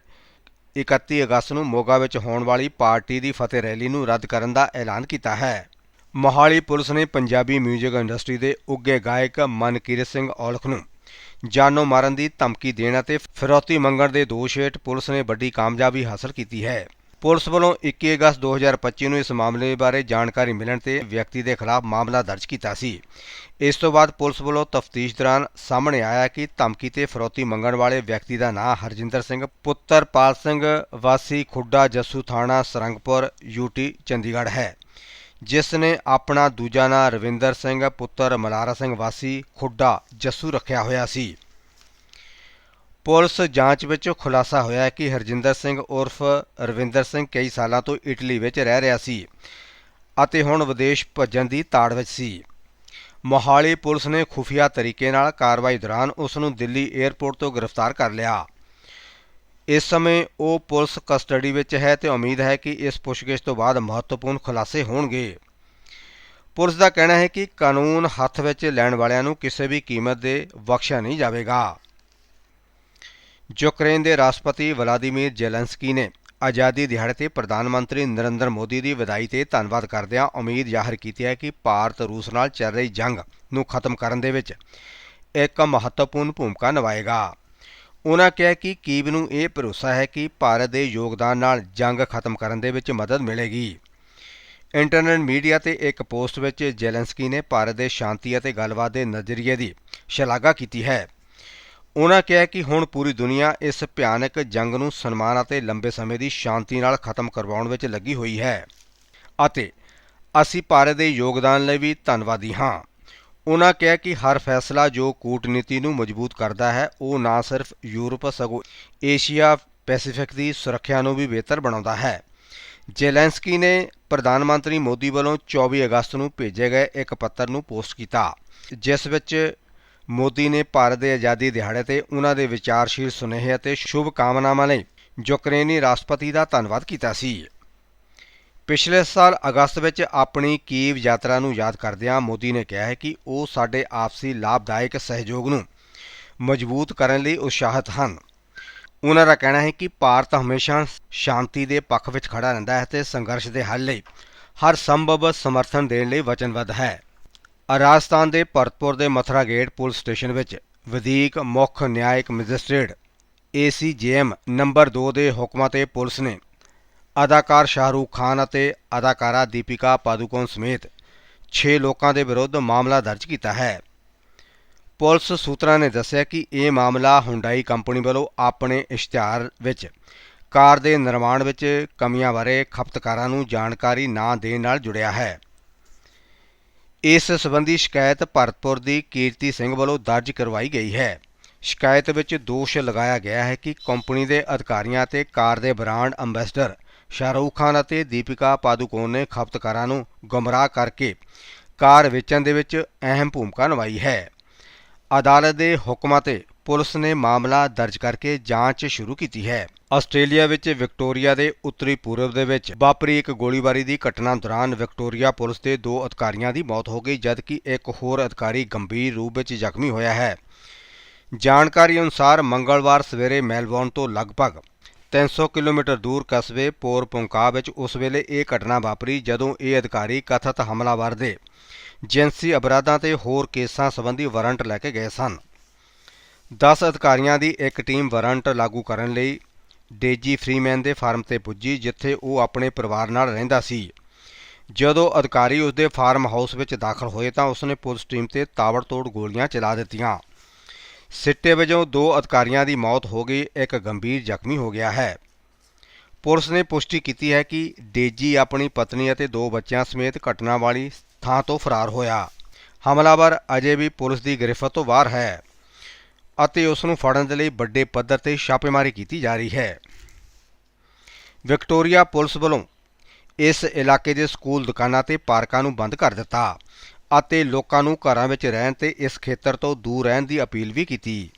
31 ਅਗਸਤ ਨੂੰ ਮੋਗਾ ਵਿੱਚ ਹੋਣ ਵਾਲੀ ਪਾਰਟੀ ਦੀ ਫਤਿਹ ਰੈਲੀ ਨੂੰ ਰੱਦ ਕਰਨ ਦਾ ਐਲਾਨ ਕੀਤਾ ਹੈ। ਮੋਹਾਲੀ ਪੁਲਿਸ ਨੇ ਪੰਜਾਬੀ 뮤직 ਇੰਡਸਟਰੀ ਦੇ ਉੱਗੇ ਗਾਇਕ ਮਨਕੀਰਤ ਸਿੰਘ ਔਲਖ ਨੂੰ ਜਾਨੋਂ ਮਾਰਨ ਦੀ ਧਮਕੀ ਦੇਣ ਅਤੇ ਫਿਰੌਤੀ ਮੰਗਣ ਦੇ ਦੋਸ਼ ਹੇਠ ਪੁਲਿਸ ਨੇ ਵੱਡੀ ਕਾਮਯਾਬੀ ਹਾਸਲ ਕੀਤੀ ਹੈ। ਪੁਲਿਸ ਵੱਲੋਂ 21 ਅਗਸਤ 2025 ਨੂੰ ਇਸ ਮਾਮਲੇ ਬਾਰੇ ਜਾਣਕਾਰੀ ਮਿਲਣ ਤੇ ਵਿਅਕਤੀ ਦੇ ਖਿਲਾਫ ਮਾਮਲਾ ਦਰਜ ਕੀਤਾ ਸੀ। ਇਸ ਤੋਂ ਬਾਅਦ ਪੁਲਿਸ ਵੱਲੋਂ ਤਫਤੀਸ਼ ਦੌਰਾਨ ਸਾਹਮਣੇ ਆਇਆ ਕਿ ਧਮਕੀ ਤੇ ਫਰੋਤੀ ਮੰਗਣ ਵਾਲੇ ਵਿਅਕਤੀ ਦਾ ਨਾਂ ਹਰਜਿੰਦਰ ਸਿੰਘ, ਪੁੱਤਰ ਪਾਲ ਸਿੰਘ, ਵਾਸੀ ਖੁੱਡਾ ਜੱਸੂ ਥਾਣਾ ਸਰੰਗਪੁਰ ਯੂਟੀ ਚੰਡੀਗੜ੍ਹ ਹੈ। ਜਿਸ ਨੇ ਆਪਣਾ ਦੂਜਾ ਨਾਂ ਰਵਿੰਦਰ ਸਿੰਘ, ਪੁੱਤਰ ਮਲਾਰਾ ਸਿੰਘ, ਵਾਸੀ ਖੁੱਡਾ ਜੱਸੂ ਰੱਖਿਆ ਹੋਇਆ ਸੀ। ਪੁਲਿਸ ਜਾਂਚ ਵਿੱਚ ਖੁਲਾਸਾ ਹੋਇਆ ਕਿ ਹਰਜਿੰਦਰ ਸਿੰਘ ਉਰਫ ਰਵਿੰਦਰ ਸਿੰਘ ਕਈ ਸਾਲਾਂ ਤੋਂ ਇਟਲੀ ਵਿੱਚ ਰਹਿ ਰਿਹਾ ਸੀ ਅਤੇ ਹੁਣ ਵਿਦੇਸ਼ ਭੱਜਣ ਦੀ ਤਾੜ ਵਿੱਚ ਸੀ। ਮੋਹਾਲੀ ਪੁਲਿਸ ਨੇ ਖੁਫੀਆ ਤਰੀਕੇ ਨਾਲ ਕਾਰਵਾਈ ਦੌਰਾਨ ਉਸ ਨੂੰ ਦਿੱਲੀ 에ਅਰਪੋਰਟ ਤੋਂ ਗ੍ਰਿਫਤਾਰ ਕਰ ਲਿਆ। ਇਸ ਸਮੇਂ ਉਹ ਪੁਲਿਸ ਕਸਟਡੀ ਵਿੱਚ ਹੈ ਤੇ ਉਮੀਦ ਹੈ ਕਿ ਇਸ ਪੁੱਛਗਿੱਛ ਤੋਂ ਬਾਅਦ ਮਹੱਤਵਪੂਰਨ ਖੁਲਾਸੇ ਹੋਣਗੇ। ਪੁਲਿਸ ਦਾ ਕਹਿਣਾ ਹੈ ਕਿ ਕਾਨੂੰਨ ਹੱਥ ਵਿੱਚ ਲੈਣ ਵਾਲਿਆਂ ਨੂੰ ਕਿਸੇ ਵੀ ਕੀਮਤ ਦੇ ਬਖਸ਼ਿਆ ਨਹੀਂ ਜਾਵੇਗਾ। ਯੂਕਰੇਨ ਦੇ ਰਾਸ਼ਟਰਪਤੀ ਵਲਾਦੀਮੀਰ ਜ਼ੈਲੈਂਸਕੀ ਨੇ ਆਜ਼ਾਦੀ ਦਿਹਾੜੇ ਤੇ ਪ੍ਰਧਾਨ ਮੰਤਰੀ ਨਰਿੰਦਰ ਮੋਦੀ ਦੀ ਵਧਾਈ ਤੇ ਧੰਨਵਾਦ ਕਰਦਿਆਂ ਉਮੀਦ ਜ਼ਾਹਰ ਕੀਤੀ ਹੈ ਕਿ ਭਾਰਤ ਰੂਸ ਨਾਲ ਚੱਲ ਰਹੀ ਜੰਗ ਨੂੰ ਖਤਮ ਕਰਨ ਦੇ ਵਿੱਚ ਇੱਕ ਮਹੱਤਵਪੂਰਨ ਭੂਮਿਕਾ ਨਿਭਾਏਗਾ। ਉਨ੍ਹਾਂ ਕਿਹਾ ਕਿ ਕੀਵ ਨੂੰ ਇਹ ਭਰੋਸਾ ਹੈ ਕਿ ਭਾਰਤ ਦੇ ਯੋਗਦਾਨ ਨਾਲ ਜੰਗ ਖਤਮ ਕਰਨ ਦੇ ਵਿੱਚ ਮਦਦ ਮਿਲੇਗੀ। ਇੰਟਰਨੈਟ ਮੀਡੀਆ ਤੇ ਇੱਕ ਪੋਸਟ ਵਿੱਚ ਜ਼ੈਲੈਂਸਕੀ ਨੇ ਭਾਰਤ ਦੇ ਸ਼ਾਂਤੀ ਅਤੇ ਗੱਲਬਾਤ ਦੇ ਨਜ਼ਰੀਏ ਦੀ ਸ਼ਲਾਘਾ ਕੀਤੀ ਹੈ। ਉਹਨਾਂ ਕਿਹਾ ਕਿ ਹੁਣ ਪੂਰੀ ਦੁਨੀਆ ਇਸ ਭਿਆਨਕ ਜੰਗ ਨੂੰ ਸਨਮਾਨ ਅਤੇ ਲੰਬੇ ਸਮੇਂ ਦੀ ਸ਼ਾਂਤੀ ਨਾਲ ਖਤਮ ਕਰਵਾਉਣ ਵਿੱਚ ਲੱਗੀ ਹੋਈ ਹੈ। ਅਤੇ ਅਸੀਂ ਭਾਰਤ ਦੇ ਯੋਗਦਾਨ ਲਈ ਵੀ ਧੰਨਵਾਦੀ ਹਾਂ। ਉਹਨਾਂ ਕਿਹਾ ਕਿ ਹਰ ਫੈਸਲਾ ਜੋ ਕੂਟਨੀਤੀ ਨੂੰ ਮਜ਼ਬੂਤ ਕਰਦਾ ਹੈ, ਉਹ ਨਾ ਸਿਰਫ ਯੂਰਪ, ਸਗੋਂ ਏਸ਼ੀਆ ਪੈਸੀਫਿਕ ਦੀ ਸੁਰੱਖਿਆ ਨੂੰ ਵੀ ਬਿਹਤਰ ਬਣਾਉਂਦਾ ਹੈ। ਜ਼ੈਲੈਂਸਕੀ ਨੇ ਪ੍ਰਧਾਨ ਮੰਤਰੀ ਮੋਦੀ ਵੱਲੋਂ 24 ਅਗਸਤ ਨੂੰ ਭੇਜੇ ਗਏ ਇੱਕ ਪੱਤਰ ਨੂੰ ਪੋਸਟ ਕੀਤਾ, ਜਿਸ ਵਿੱਚ ਮੋਦੀ ਨੇ ਭਾਰਤ ਦੇ ਆਜ਼ਾਦੀ ਦਿਹਾੜੇ ਤੇ ਉਹਨਾਂ ਦੇ ਵਿਚਾਰਸ਼ੀਲ ਸੁਨੇਹੇ ਅਤੇ ਸ਼ੁਭ ਕਾਮਨਾਵਾਂ ਲਈ ਯੂਕਰੇਨੀ ਰਾਸ਼ਟਰਪਤੀ ਦਾ ਧੰਨਵਾਦ ਕੀਤਾ ਸੀ। ਪਿਛਲੇ ਸਾਲ ਅਗਸਤ ਵਿੱਚ ਆਪਣੀ ਕੀਵ ਯਾਤਰਾ ਨੂੰ ਯਾਦ ਕਰਦਿਆਂ ਮੋਦੀ ਨੇ ਕਿਹਾ ਹੈ ਕਿ ਉਹ ਸਾਡੇ ਆਪਸੀ ਲਾਭਦਾਇਕ ਸਹਿਯੋਗ ਨੂੰ ਮਜ਼ਬੂਤ ਕਰਨ ਲਈ ਉਤਸ਼ਾਹਿਤ ਹਨ। ਉਹਨਾਂ ਦਾ ਕਹਿਣਾ ਹੈ ਕਿ ਭਾਰਤ ਹਮੇਸ਼ਾ ਸ਼ਾਂਤੀ ਦੇ ਪੱਖ ਵਿੱਚ ਖੜਾ ਰਹਿੰਦਾ ਹੈ ਤੇ ਸੰਘਰਸ਼ ਦੇ ਹੱਲ ਲਈ ਹਰ ਸੰਭਵ ਸਮਰਥਨ ਦੇਣ ਲਈ ਵਚਨਬੱਧ ਹੈ। ਰਾਜਸਥਾਨ ਦੇ ਭਰਤਪੁਰ ਦੇ ਮਥਰਾ ਗੇਟ ਪੁਲਿਸ ਸਟੇਸ਼ਨ ਵਿੱਚ ਵਧੀਕ ਮੁੱਖ ਨਿਆਇਕ ਮੈਜਿਸਟ੍ਰੇਟ ਏਸੀਜੇਐਮ ਨੰਬਰ 2 ਦੇ ਹੁਕਮਾਂ ਤੇ ਪੁਲਿਸ ਨੇ ਅਦਾਕਾਰ ਸ਼ਾਹਰੂਖ ਖਾਨ ਅਤੇ ਅਦਾਕਾਰਾ ਦੀਪਿਕਾ ਪਾਦੂਕੋਣ ਸਮੇਤ 6 ਲੋਕਾਂ ਦੇ ਵਿਰੁੱਧ ਮਾਮਲਾ ਦਰਜ ਕੀਤਾ ਹੈ। ਪੁਲਿਸ ਸੂਤਰਾਂ ਨੇ ਦੱਸਿਆ ਕਿ ਇਹ ਮਾਮਲਾ ਹੁੰਡਾਈ ਕੰਪਨੀ ਵੱਲੋਂ ਆਪਣੇ ਇਸ਼ਤਿਹਾਰ ਵਿੱਚ ਕਾਰ ਦੇ ਨਿਰਮਾਣ ਵਿੱਚ ਕਮੀਆਂ ਬਾਰੇ ਖਪਤਕਾਰਾਂ ਨੂੰ ਜਾਣਕਾਰੀ ਨਾ ਦੇਣ ਨਾਲ ਜੁੜਿਆ ਹੈ। ਇਸ ਸਬੰਧੀ ਸ਼ਿਕਾਇਤ ਭਰਤਪੁਰ ਦੀ ਕੀਰਤੀ ਸਿੰਘ ਵੱਲੋਂ ਦਰਜ ਕਰਵਾਈ ਗਈ ਹੈ। ਸ਼ਿਕਾਇਤ ਵਿੱਚ ਦੋਸ਼ ਲਗਾਇਆ ਗਿਆ ਹੈ ਕਿ ਕੰਪਨੀ ਦੇ ਅਧਿਕਾਰੀਆਂ ਅਤੇ ਕਾਰ ਦੇ ਬ੍ਰਾਂਡ ਅੰਬੈਸਡਰ ਸ਼ਾਹਰੂਖ ਖਾਨ ਅਤੇ ਦੀਪਿਕਾ ਪਾਦੂਕੋਣ ਨੇ ਖਪਤਕਾਰਾਂ ਨੂੰ ਗੁੰਮਰਾਹ ਕਰਕੇ ਕਾਰ ਵੇਚਣ ਦੇ ਵਿੱਚ ਅਹਿਮ ਭੂਮਿਕਾ ਨਿਭਾਈ ਹੈ। ਅਦਾਲਤ ਦੇ ਹੁਕਮਾਂ ਤੇ ਪੁਲਿਸ ਨੇ ਮਾਮਲਾ ਦਰਜ ਕਰਕੇ ਜਾਂਚ ਸ਼ੁਰੂ ਕੀਤੀ ਹੈ। ਆਸਟ੍ਰੇਲੀਆ ਵਿੱਚ ਵਿਕਟੋਰੀਆ ਦੇ ਉੱਤਰੀ ਪੂਰਬ ਦੇ ਵਿੱਚ ਵਾਪਰੀ ਇੱਕ ਗੋਲੀਬਾਰੀ ਦੀ ਘਟਨਾ ਦੌਰਾਨ ਵਿਕਟੋਰੀਆ ਪੁਲਿਸ ਦੇ ਦੋ ਅਧਿਕਾਰੀਆਂ ਦੀ ਮੌਤ ਹੋ ਗਈ, ਜਦਕਿ ਇੱਕ ਹੋਰ ਅਧਿਕਾਰੀ ਗੰਭੀਰ ਰੂਪ ਵਿੱਚ ਜ਼ਖਮੀ ਹੋਇਆ ਹੈ। ਜਾਣਕਾਰੀ ਅਨੁਸਾਰ ਮੰਗਲਵਾਰ ਸਵੇਰੇ ਮੈਲਬੌਰਨ ਤੋਂ ਲਗਭਗ 300 ਕਿਲੋਮੀਟਰ ਦੂਰ ਕਸਬੇ ਪੋਰਪੁੰਕਾ ਵਿੱਚ ਉਸ ਵੇਲੇ ਇਹ ਘਟਨਾ ਵਾਪਰੀ, ਜਦੋਂ ਇਹ ਅਧਿਕਾਰੀ ਕਥਿਤ ਹਮਲਾਵਰ ਦੇ ਜਿਨਸੀ ਅਪਰਾਧਾਂ ਤੇ ਹੋਰ ਕੇਸਾਂ ਸੰਬੰਧੀ ਵਾਰੰਟ ਲੈ ਕੇ ਗਏ ਸਨ। 10 ਅਧਿਕਾਰੀਆਂ ਦੀ ਇੱਕ ਟੀਮ ਵਾਰੰਟ ਲਾਗੂ ਕਰਨ ਲਈ ਡੇਜੀ ਫਰੀਮੈਨ ਦੇ ਫਾਰਮ ਤੇ ਪੁੱਜੀ, ਜਿੱਥੇ ਉਹ ਆਪਣੇ ਪਰਿਵਾਰ ਨਾਲ ਰਹਿੰਦਾ ਸੀ। ਜਦੋਂ ਅਧਿਕਾਰੀ ਉਸ ਦੇ ਫਾਰਮ ਹਾਊਸ ਵਿੱਚ ਦਾਖਲ ਹੋਏ ਤਾਂ ਉਸਨੇ ਪੁਲਿਸ ਟੀਮ ਤੇ ਤਾਬੜਤੋੜ ਗੋਲੀਆਂ ਚਲਾ ਦਿੱਤੀਆਂ। ਸਿੱਟੇ ਵਜੋਂ ਦੋ ਅਧਿਕਾਰੀਆਂ ਦੀ ਮੌਤ ਹੋ ਗਈ, ਇੱਕ ਗੰਭੀਰ ਜ਼ਖਮੀ ਹੋ ਗਿਆ ਹੈ। ਪੁਲਿਸ ਨੇ ਪੁਸ਼ਟੀ ਕੀਤੀ ਹੈ ਕਿ ਡੇਜੀ ਆਪਣੀ ਪਤਨੀ ਅਤੇ ਦੋ ਬੱਚਿਆਂ ਸਮੇਤ ਘਟਨਾ ਵਾਲੀ ਥਾਂ ਤੋਂ ਫਰਾਰ ਹੋਇਆ। ਹਮਲਾਵਰ ਅਜੇ ਵੀ ਪੁਲਿਸ ਦੀ ਗ੍ਰਿਫਤ ਤੋਂ ਬਾਹਰ ਹੈ। ਅਤੇ ਉਸ ਨੂੰ ਫੜਨ ਦੇ ਲਈ ਵੱਡੇ ਪੱਧਰ ਤੇ ਛਾਪੇਮਾਰੀ ਕੀਤੀ ਜਾ ਰਹੀ ਹੈ। ਵਿਕਟੋਰੀਆ ਪੁਲਿਸ ਵੱਲੋਂ ਇਸ ਇਲਾਕੇ ਦੇ ਸਕੂਲ, ਦੁਕਾਨਾਂ ਤੇ ਪਾਰਕਾਂ ਨੂੰ ਬੰਦ ਕਰ ਦਿੱਤਾ ਅਤੇ ਲੋਕਾਂ ਨੂੰ ਘਰਾਂ ਵਿੱਚ ਰਹਿਣ ਤੇ ਇਸ ਖੇਤਰ ਤੋਂ ਦੂਰ ਰਹਿਣ ਦੀ ਅਪੀਲ ਵੀ ਕੀਤੀ।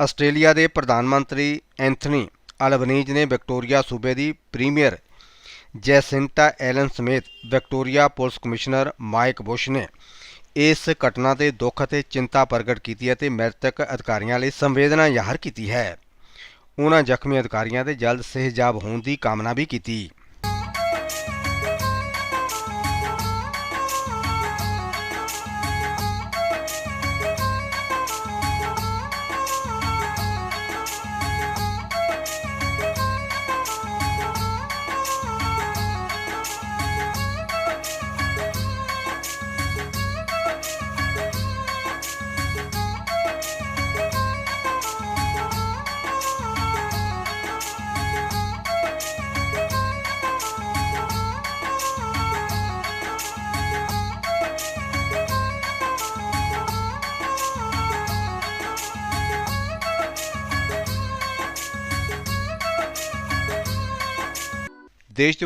ਆਸਟ੍ਰੇਲੀਆ ਦੇ ਪ੍ਰਧਾਨ ਮੰਤਰੀ ਐਂਥਨੀ ਅਲਬਨੀਜ਼ ਨੇ ਵਿਕਟੋਰੀਆ ਸੂਬੇ ਦੀ ਪ੍ਰੀਮੀਅਰ ਜੈਸਿੰਟਾ ਐਲਨ ਸਮੇਤ Victoria police commissioner Mike Bush ਨੇ ਇਸ ਘਟਨਾ ਤੇ ਦੁੱਖ ਅਤੇ ਚਿੰਤਾ ਪ੍ਰਗਟ ਕੀਤੀ ਅਤੇ ਮ੍ਰਿਤਕ ਅਧਿਕਾਰੀਆਂ ਲਈ ਸੰਵੇਦਨਾ ਜ਼ਾਹਰ ਕੀਤੀ ਹੈ। ਉਹਨਾਂ ਜ਼ਖਮੀ ਅਧਿਕਾਰੀਆਂ ਦੇ ਜਲਦ ਸਿਹਜਾਬ ਹੋਣ ਦੀ ਕਾਮਨਾ ਵੀ ਕੀਤੀ।